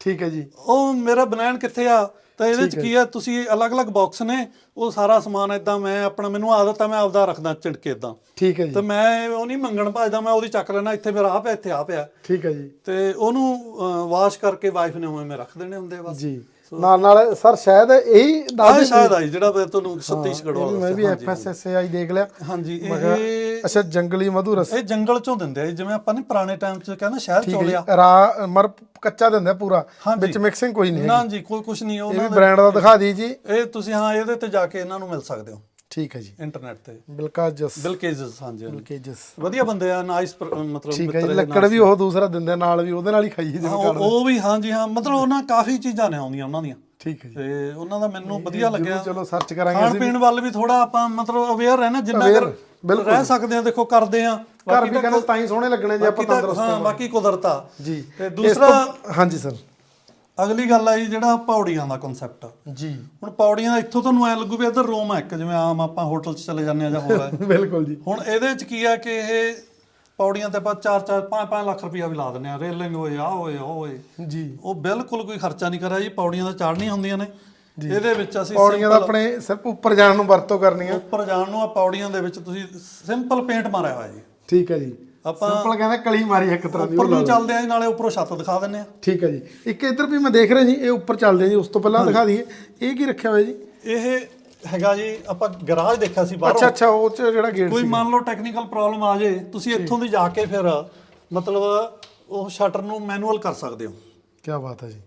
ਠੀਕ ਹੈ ਜੀ। ਉਹ ਮੇਰਾ ਬਨੈਣ ਕਿੱਥੇ ਆ? ਤਾਂ ਇਹਦੇ ਚ ਕੀ ਆ ਤੁਸੀਂ ਅਲੱਗ-ਅਲੱਗ ਬਾਕਸ ਨੇ ਉਹ ਸਾਰਾ ਸਮਾਨ ਇਦਾਂ ਮੈਂ ਆਪਣਾ ਮੈਨੂੰ ਆਦਤ ਆ ਮੈਂ ਆਪਦਾ ਰੱਖਦਾ ਚਿੜਕੇ ਇਦਾਂ ਠੀਕ ਹੈ ਜੀ। ਤੇ ਮੈਂ ਉਹ ਨਹੀਂ ਮੰਗਣ ਭਜਦਾ ਮੈਂ ਉਹਦੀ ਚੱਕ ਲੈਣਾ ਇੱਥੇ ਮੇਰਾ ਆ ਪਿਆ ਇੱਥੇ ਆ। ਪਿਆ ਠੀਕ ਹੈ ਜੀ। ਤੇ ਉਹਨੂੰ ਵਾਸ਼ ਕਰਕੇ ਵਾਈਫ ਨੇ ਉਵੇਂ ਮੈਂ ਰੱਖ ਦੇਣੇ ਹੁੰਦੇ ਬਸ। ਜੀ। ਨਾਲ ਨਾਲ ਸਰ ਸ਼ਾਇਦ ਇਹੀ ਦੱਸ ਆਹ ਸ਼ਾਇਦ ਆਈ ਜਿਹੜਾ ਮੈਂ ਤੁਹਾਨੂੰ ਛੱਤੀਸਗੜ੍ਹ ਇਹ ਵੀ ਵਾਲਾ ਮੈਂ ਵੀ ਐਫਐਸਐਸਆਈ ਦੇਖ ਲਿਆ। ਹਾਂਜੀ ਇਹ ਅੱਛਾ ਜੰਗਲੀ ਮਧੂ ਰਸ ਇਹ ਜੰਗਲ ਚੋਂ ਦਿੰਦੇ ਆ ਜਿਵੇਂ ਆਪਾਂ ਨੇ ਪੁਰਾਣੇ ਟਾਈਮ 'ਚ ਕਹਿੰਦੇ ਸ਼ਹਿਰ ਠੀਕ ਚੋਂ ਹੈ ਲਿਆ। ਜੀ। ਰਾ ਮਰ ਕੱਚਾ ਦਿੰਦਾ ਪੂਰਾ ਹਾਂਜੀ। ਵਿੱਚ ਮਿਕਸਿੰਗ ਕੋਈ ਨਹੀਂ ਹੈ ਨਾ ਜੀ ਕੋਈ ਕੁਝ ਨਹੀਂ ਇਹ ਉਹਨਾਂ ਵੀ ਬ੍ਰਾਂਡ ਦਾ ਦਿਖਾ ਦੀ ਜੀ। ਇਹ ਤੁਸੀਂ ਹਾਂ ਇਹਦੇ ਤੇ ਜਾ ਕੇ ਇਹਨਾਂ ਨੂੰ ਮਿਲ ਸਕਦੇ ਹੋ। ਠੀਕ ਹੈ ਜੀ। ਇੰਟਰਨੈਟ ਤੇ। ਬਿਲਕਾ ਜਸ ਬਿਲਕੇਜਸ ਹਾਂਜੀ ਹਾਂਜੀ। ਬਿਲਕੇਜਸ। ਵਧੀਆ ਬੰਦੇ ਆ ਨਾਈਸ ਮਤਲਬ ਠੀਕ ਹੈ ਜੀ ਲੱਕੜ ਵੀ ਉਹ ਦੂਸਰਾ ਦਿੰਦੇ ਆ, ਨਾਲ ਵੀ ਉਹਦੇ ਨਾਲ ਹੀ ਖਾਈਏ ਹਾਂ, ਜਿਵੇਂ ਉਹ ਉਹ ਵੀ ਹਾਂਜੀ ਹਾਂ ਮਤਲਬ ਉਹਨਾਂ ਕਾਫੀ ਚੀਜ਼ਾਂ ਨੇ ਆਉਂਦੀਆਂ ਉਹਨਾਂ ਦੀਆਂ। ਠੀਕ ਹੈ ਜੀ। ਤੇ ਉਹਨਾਂ ਦਾ ਮੈਨੂੰ ਵਧੀਆ ਲੱਗਿਆ। ਚਲੋ ਸਰਚ ਕਰਾਂਗੇ ਖਾਣ ਪੀਣ ਵੱਲ ਵੀ ਥੋੜਾ ਆਪਾਂ ਮਤਲਬ ਅਵੇਅਰ ਰਹਿਣਾ ਜਿੰਨਾ Aware, ਕਰ ਰਹਿ ਸਕਦੇ ਆ ਦੇਖੋ ਕਰਦੇ ਆ। ਘਰ ਵੀ ਕਹਿੰਦੇ ਤਾਂ ਹੀ ਸੋਹਣੇ ਲੱਗਣੇ ਜੇ ਆਪਾਂ ਬਾਕੀ ਤਾਂ ਤੰਦਰੁਸਤ ਹਾਂ ਬਾਕੀ ਕੁਦਰਤਾ ਜੀ। ਤੇ ਇਸ ਦੂਸਰਾ ਤੋਂ- ਹਾਂਜੀ ਸਰ। ਅਗਲੀ ਗੱਲ ਆਈ ਜਿਹੜਾ ਪੌੜੀਆਂ ਦਾ ਕਨਸੈਪਟ ਜੀ। ਹੁਣ ਪੌੜੀਆਂ ਇੱਥੋਂ ਤੁਹਾਨੂੰ ਐ ਲੱਗੂ ਵੀ ਇੱਧਰ ਰੂਮ ਹੈ ਇੱਕ ਜਿਵੇਂ ਆਮ ਆਪਾਂ ਹੋਟਲ 'ਚ ਚਲੇ ਜਾਂਦੇ ਆ ਜਾਂ ਹੋਰ ਹੈ। ਬਿਲਕੁਲ ਜੀ। ਹੁਣ ਇਹਦੇ 'ਚ ਕੀ ਹੈ ਕਿ ਇਹ ਪੌੜੀਆਂ ਤੇ ਆਪਾਂ 4-4 5-5 ਲੱਖ ਰੁਪਇਆ ਵੀ ਲਾ ਦਿੰਦੇ ਆ ਰੇਲਿੰਗ ਹੋਏ ਆ ਹੋਏ ਉਹ ਹੋਏ। ਜੀ। ਉਹ ਬਿਲਕੁਲ ਕੋਈ ਖਰਚਾ ਨਹੀਂ ਕਰਿਆ ਜੀ ਪੌੜੀਆਂ ਤਾਂ ਚੜ੍ਹਨੀਆਂ ਹੁੰਦੀਆਂ ਨੇ। ਇਹਦੇ ਵਿੱਚ ਅਸੀਂ ਪੌੜੀਆਂ ਦਾ ਆਪਣੇ ਸਿਰਫ ਉੱਪਰ ਜਾਣ ਨੂੰ ਵਰਤੋਂ ਕਰਨੀ ਆ। ਉੱਪਰ ਜਾਣ ਨੂੰ ਆ ਪੌੜੀਆਂ ਦੇ ਵਿੱਚ ਤੁਸੀਂ ਸਿੰਪਲ ਪੇਂਟ ਮਾਰਿਆ ਹੋਇਆ ਜੀ। ਠੀਕ ਹੈ ਜੀ। ਆਪਾਂ ਸਿੰਪਲ ਕਹਿੰਦਾ ਕਲੀ ਮਾਰੀ ਇੱਕ ਤਰ੍ਹਾਂ ਦੀ ਉੱਪਰ ਨੂੰ ਚੱਲਦੇ ਆ ਨਾਲੇ ਉੱਪਰੋਂ ਛੱਤ ਦਿਖਾ ਦਿੰਨੇ ਆ। ਠੀਕ ਹੈ ਜੀ। ਇੱਕ ਇੱਧਰ ਵੀ ਮੈਂ ਦੇਖ ਰਿਹਾ ਜੀ ਇਹ ਉੱਪਰ ਚੱਲਦੇ ਆ ਜੀ ਉਸ ਤੋਂ ਪਹਿਲਾਂ ਦਿਖਾ ਦਈਏ। ਇਹ ਕੀ ਰੱਖਿਆ ਹੋਇਆ ਜੀ? ਇਹ ਹੈਗਾ ਜੀ ਆਪਾਂ ਗਰਾਜ ਦੇਖਿਆ ਸੀ ਬਾਹਰੋਂ। ਅੱਛਾ ਅੱਛਾ ਉਹ ਚ ਜਿਹੜਾ ਗੇਟ ਕੋਈ ਮੰਨ ਲਓ ਟੈਕਨੀਕਲ ਪ੍ਰੋਬਲਮ ਆ ਜੇ ਤੁਸੀਂ ਇੱਥੋਂ ਦੀ ਜਾ ਕੇ ਫਿਰ ਮਤਲਬ ਉਹ ਸ਼ਟਰ ਨੂੰ ਮੈਨੂਅਲ ਕਰ ਸਕਦੇ ਹੋ। ਕੀ ਬਾਤ ਹੈ ਜੀ।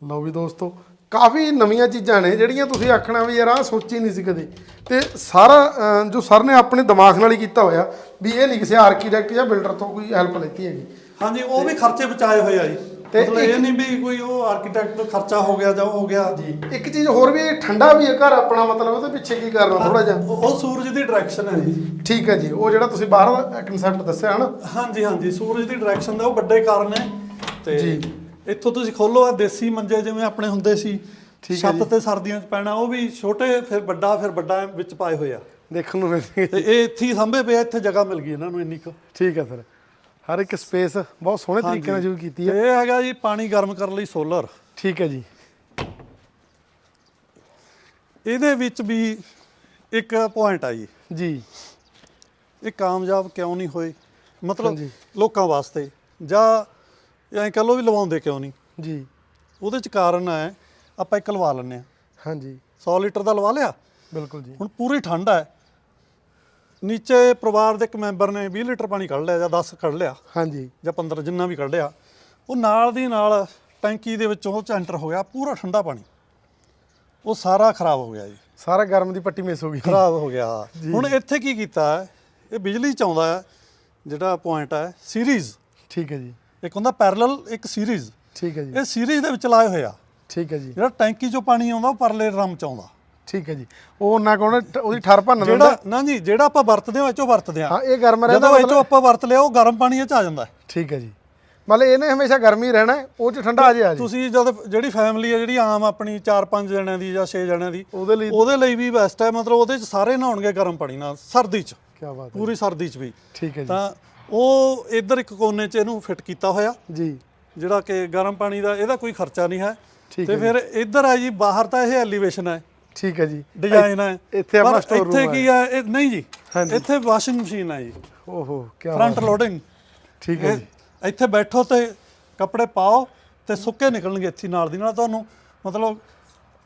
ਲਓ ਵੀ ਦੋਸਤੋ ਕਾਫੀ ਨਵੀਆਂ ਚੀਜ਼ਾਂ ਨੇ ਜਿਹੜੀਆਂ ਤੁਸੀਂ ਆਖਣਾ ਵੀ ਯਾਰ ਆਹ ਸੋਚੀ ਨਹੀਂ ਸੀ ਕਦੇ। ਤੇ ਸਾਰਾ ਜੋ ਸਰ ਨੇ ਆਪਣੇ ਦਿਮਾਗ ਨਾਲ ਹੀ ਕੀਤਾ ਹੋਇਆ ਵੀ ਇਹ ਨਹੀਂ ਕਿਸੇ ਆਰਕੀਟੈਕਟ ਜਾਂ ਬਿਲਡਰ ਤੋਂ ਕੋਈ ਹੈਲਪ ਲੈਤੀ ਹੈਗੀ। ਹਾਂਜੀ ਉਹ ਵੀ ਖਰਚੇ ਬਚਾਏ ਹੋਏ ਆ ਜੀ। ਤੇ ਇਹ ਨਹੀਂ ਵੀ ਕੋਈ ਉਹ ਆਰਕੀਟੈਕਟ ਤੋਂ ਖਰਚਾ ਹੋ ਗਿਆ ਜਾਂ ਹੋ ਗਿਆ। ਜੀ ਇੱਕ ਚੀਜ਼ ਹੋਰ ਵੀ ਠੰਡਾ ਵੀ ਹੈ ਘਰ ਆਪਣਾ ਮਤਲਬ ਉਹਦੇ ਪਿੱਛੇ ਕੀ ਕਰਨਾ ਥੋੜਾ ਜਿਹਾ। ਉਹ ਸੂਰਜ ਦੀ ਡਾਇਰੈਕਸ਼ਨ ਹੈ ਜੀ। ਠੀਕ ਹੈ ਜੀ ਉਹ ਜਿਹੜਾ ਤੁਸੀਂ ਬਾਹਰ ਦਾ ਕਨਸੈਪਟ ਦੱਸਿਆ ਹਨਾ? ਹਾਂਜੀ ਹਾਂਜੀ ਸੂਰਜ ਦੀ ਡਾਇਰੈਕਸ਼ਨ ਦਾ ਉਹ ਵੱਡੇ ਕਾਰਨ ਹੈ। ਤੇ ਇੱਥੋਂ ਤੁਸੀਂ ਖੋਲੋ ਆ ਦੇਸੀ ਮੰਜੇ ਜਿਵੇਂ ਆਪਣੇ ਹੁੰਦੇ ਸੀ ਛੱਤ ਤੇ ਸਰਦੀਆਂ 'ਚ ਪੈਣਾ ਉਹ ਵੀ ਛੋਟੇ ਫਿਰ ਵੱਡਾ ਫਿਰ ਵੱਡਾ ਵਿੱਚ ਪਾਏ ਹੋਏ ਆ। ਦੇਖਣ ਨੂੰ ਮਿਲਦੀ ਤੇ ਇਹ ਇੱਥੇ ਹੀ ਸਾਂਭੇ ਪਿਆ ਇੱਥੇ ਜਗ੍ਹਾ ਮਿਲ ਗਈ ਇਹਨਾਂ ਨੂੰ ਇੰਨੀ ਕੁ। ਠੀਕ ਹੈ ਸਰ। ਹਰ ਇੱਕ ਸਪੇਸ ਬਹੁਤ ਸੋਹਣੇ ਤਰੀਕੇ ਨਾਲ ਯੂਜ਼ ਕੀਤੀ ਹੈ। ਇਹ ਹੈਗਾ ਜੀ ਪਾਣੀ ਗਰਮ ਕਰਨ ਲਈ ਸੋਲਰ। ਠੀਕ ਹੈ ਜੀ। ਇਹਦੇ ਵਿੱਚ ਵੀ ਇੱਕ ਪੁਆਇੰਟ ਆ ਜੀ। ਜੀ। ਇਹ ਕਾਮਯਾਬ ਕਿਉਂ ਨਹੀਂ ਹੋਏ? ਮਤਲਬ ਹਾਂਜੀ। ਲੋਕਾਂ ਵਾਸਤੇ। ਜਾਂ ਐਂ ਕਹ ਲਓ ਵੀ ਲਵਾਉਂਦੇ ਕਿਉਂ ਨਹੀਂ? ਜੀ। ਉਹਦੇ ਚ ਕਾਰਨ ਹੈ ਆਪਾਂ ਇੱਕ ਲਵਾ ਲੈਂਦੇ ਆ ਹਾਂਜੀ। 100 ਲੀਟਰ ਦਾ ਲਵਾ ਲਿਆ? ਬਿਲਕੁਲ ਜੀ। ਹੁਣ ਪੂਰੀ ਠੰਡ ਹੈ। ਨੀਚੇ ਪਰਿਵਾਰ ਦੇ ਇੱਕ ਮੈਂਬਰ ਨੇ 20 ਲੀਟਰ ਪਾਣੀ ਕੱਢ ਲਿਆ ਜਾਂ 10 ਕੱਢ ਲਿਆ। ਹਾਂਜੀ। ਜਾਂ 15 ਜਿੰਨਾ ਵੀ ਕੱਢਿਆ ਉਹ ਨਾਲ ਦੀ ਨਾਲ ਟੈਂਕੀ ਦੇ ਵਿੱਚੋਂ ਉਹ ਚ ਐਂਟਰ ਹੋ ਗਿਆ ਪੂਰਾ ਠੰਡਾ ਪਾਣੀ। ਉਹ ਸਾਰਾ ਖਰਾਬ ਹੋ ਗਿਆ ਜੀ। ਸਾਰਾ ਗਰਮ ਦੀ ਪੱਟੀ ਮਿਸ ਹੋ ਗਈ। ਖਰਾਬ ਹੋ ਗਿਆ। ਹੁਣ ਇੱਥੇ ਕੀ ਕੀਤਾ ਇਹ ਬਿਜਲੀ ਚ ਆਉਂਦਾ ਜਿਹੜਾ ਪੁਆਇੰਟ ਹੈ ਸੀਰੀਜ਼ ਠੀਕ ਹੈ ਜੀ। ਇੱਕ ਹੁੰਦਾ ਪੈਰਲਲ ਇੱਕ ਸੀਰੀਜ਼ ਠੀਕ ਹੈ ਜੀ। ਇਹ ਸੀਰੀਜ਼ ਦੇ ਵਿੱਚ ਲਾਏ ਹੋਇਆ ਠੀਕ ਹੈ ਜੀ। ਜਿਹੜਾ ਟੈਂਕੀ ਚੋਂ ਪਾਣੀ ਆਉਂਦਾ ਉਹ ਪਰਲੇ ਡਰਮ ਚ ਆਉਂਦਾ। ਠੀਕ ਹੈ ਜੀ। ਉਹ ਉਹਨਾਂ ਕੋਲ ਉਹਦੀ ਠਰ ਭੰਨ ਦਿੰਦਾ ਜਿਹੜਾ ਨਾ ਜੀ ਜਿਹੜਾ ਆਪਾਂ ਵਰਤਦੇ ਹਾਂ ਇਹ ਚੋਂ ਵਰਤਦੇ ਹਾਂ। ਹਾਂ ਇਹ ਗਰਮ ਰਹਿੰਦਾ ਜਦੋਂ ਇਹ ਚੋਂ ਆਪਾਂ ਵਰਤ ਲਿਆ ਉਹ ਗਰਮ ਪਾਣੀ ਇਹ ਚ ਆ ਜਾਂਦਾ। ਠੀਕ ਹੈ ਜੀ। ਮਤਲਬ ਇਹਨੇ ਹਮੇਸ਼ਾ ਗਰਮੀ ਰਹਿਣਾ ਉਹ ਚ ਠੰਡਾ ਆ ਜੇ ਆ ਜੀ। ਤੁਸੀਂ ਜਦ ਜਿਹੜੀ ਫੈਮਿਲੀ ਹੈ ਜਿਹੜੀ ਆਮ ਆਪਣੀ 4-5 ਜਣਿਆਂ ਦੀ ਜਾਂ 6 ਜਣਿਆਂ ਦੀ ਉਹਦੇ ਲਈ ਉਹਦੇ ਲਈ ਵੀ ਬੈਸਟ ਹੈ। ਮਤਲਬ ਉਹਦੇ ਚ ਸਾਰੇ ਨਹਾਉਣਗੇ ਗਰਮ ਪਾਣੀ ਨਾਲ ਸਰਦੀ ਚ। ਕੀ ਬਾਤ ਹੈ ਪੂਰੀ ਸਰਦੀ ਚ ਵੀ। ਠੀਕ ਹੈ ਜੀ। ਤਾਂ ਉਹ ਇੱਧਰ ਇੱਕ ਕੋਨੇ 'ਚ ਇਹਨੂੰ ਫਿੱਟ ਕੀਤਾ ਹੋਇਆ। ਜੀ। ਜਿਹੜਾ ਕਿ ਗਰਮ ਪਾਣੀ ਦਾ ਇਹਦਾ ਕੋਈ ਖਰਚਾ ਨਹੀਂ ਹੈ। ਠੀਕ ਤੇ ਫਿਰ ਇੱਧਰ ਹੈ ਜੀ ਬਾਹਰ ਤਾਂ ਇਹ ਐਲੀਵੇਸ਼ਨ ਹੈ। ਠੀਕ ਹੈ ਜੀ। ਡਿਜ਼ਾਈਨ ਹੈ। ਇੱਥੇ ਆਪਣਾ ਪਰ store room ਇੱਥੇ ਹੈ। ਕੀ ਹੈ ਇਹ ਨਹੀਂ ਜੀ। ਹਾਂਜੀ। ਇੱਥੇ ਵਾਸ਼ਿੰਗ ਮਸ਼ੀਨ ਹੈ ਜੀ। ਓਹੋ ਕੀ ਫਰੰਟ ਲੋਡਿੰਗ ਠੀਕ ਹੈ ਜੀ। ਇੱਥੇ ਬੈਠੋ ਤੇ ਕੱਪੜੇ ਪਾਓ ਤੇ ਸੁੱਕੇ ਨਿਕਲਣਗੇ ਇੱਥੇ ਨਾਲ ਦੀ ਨਾਲ ਤੁਹਾਨੂੰ। ਮਤਲਬ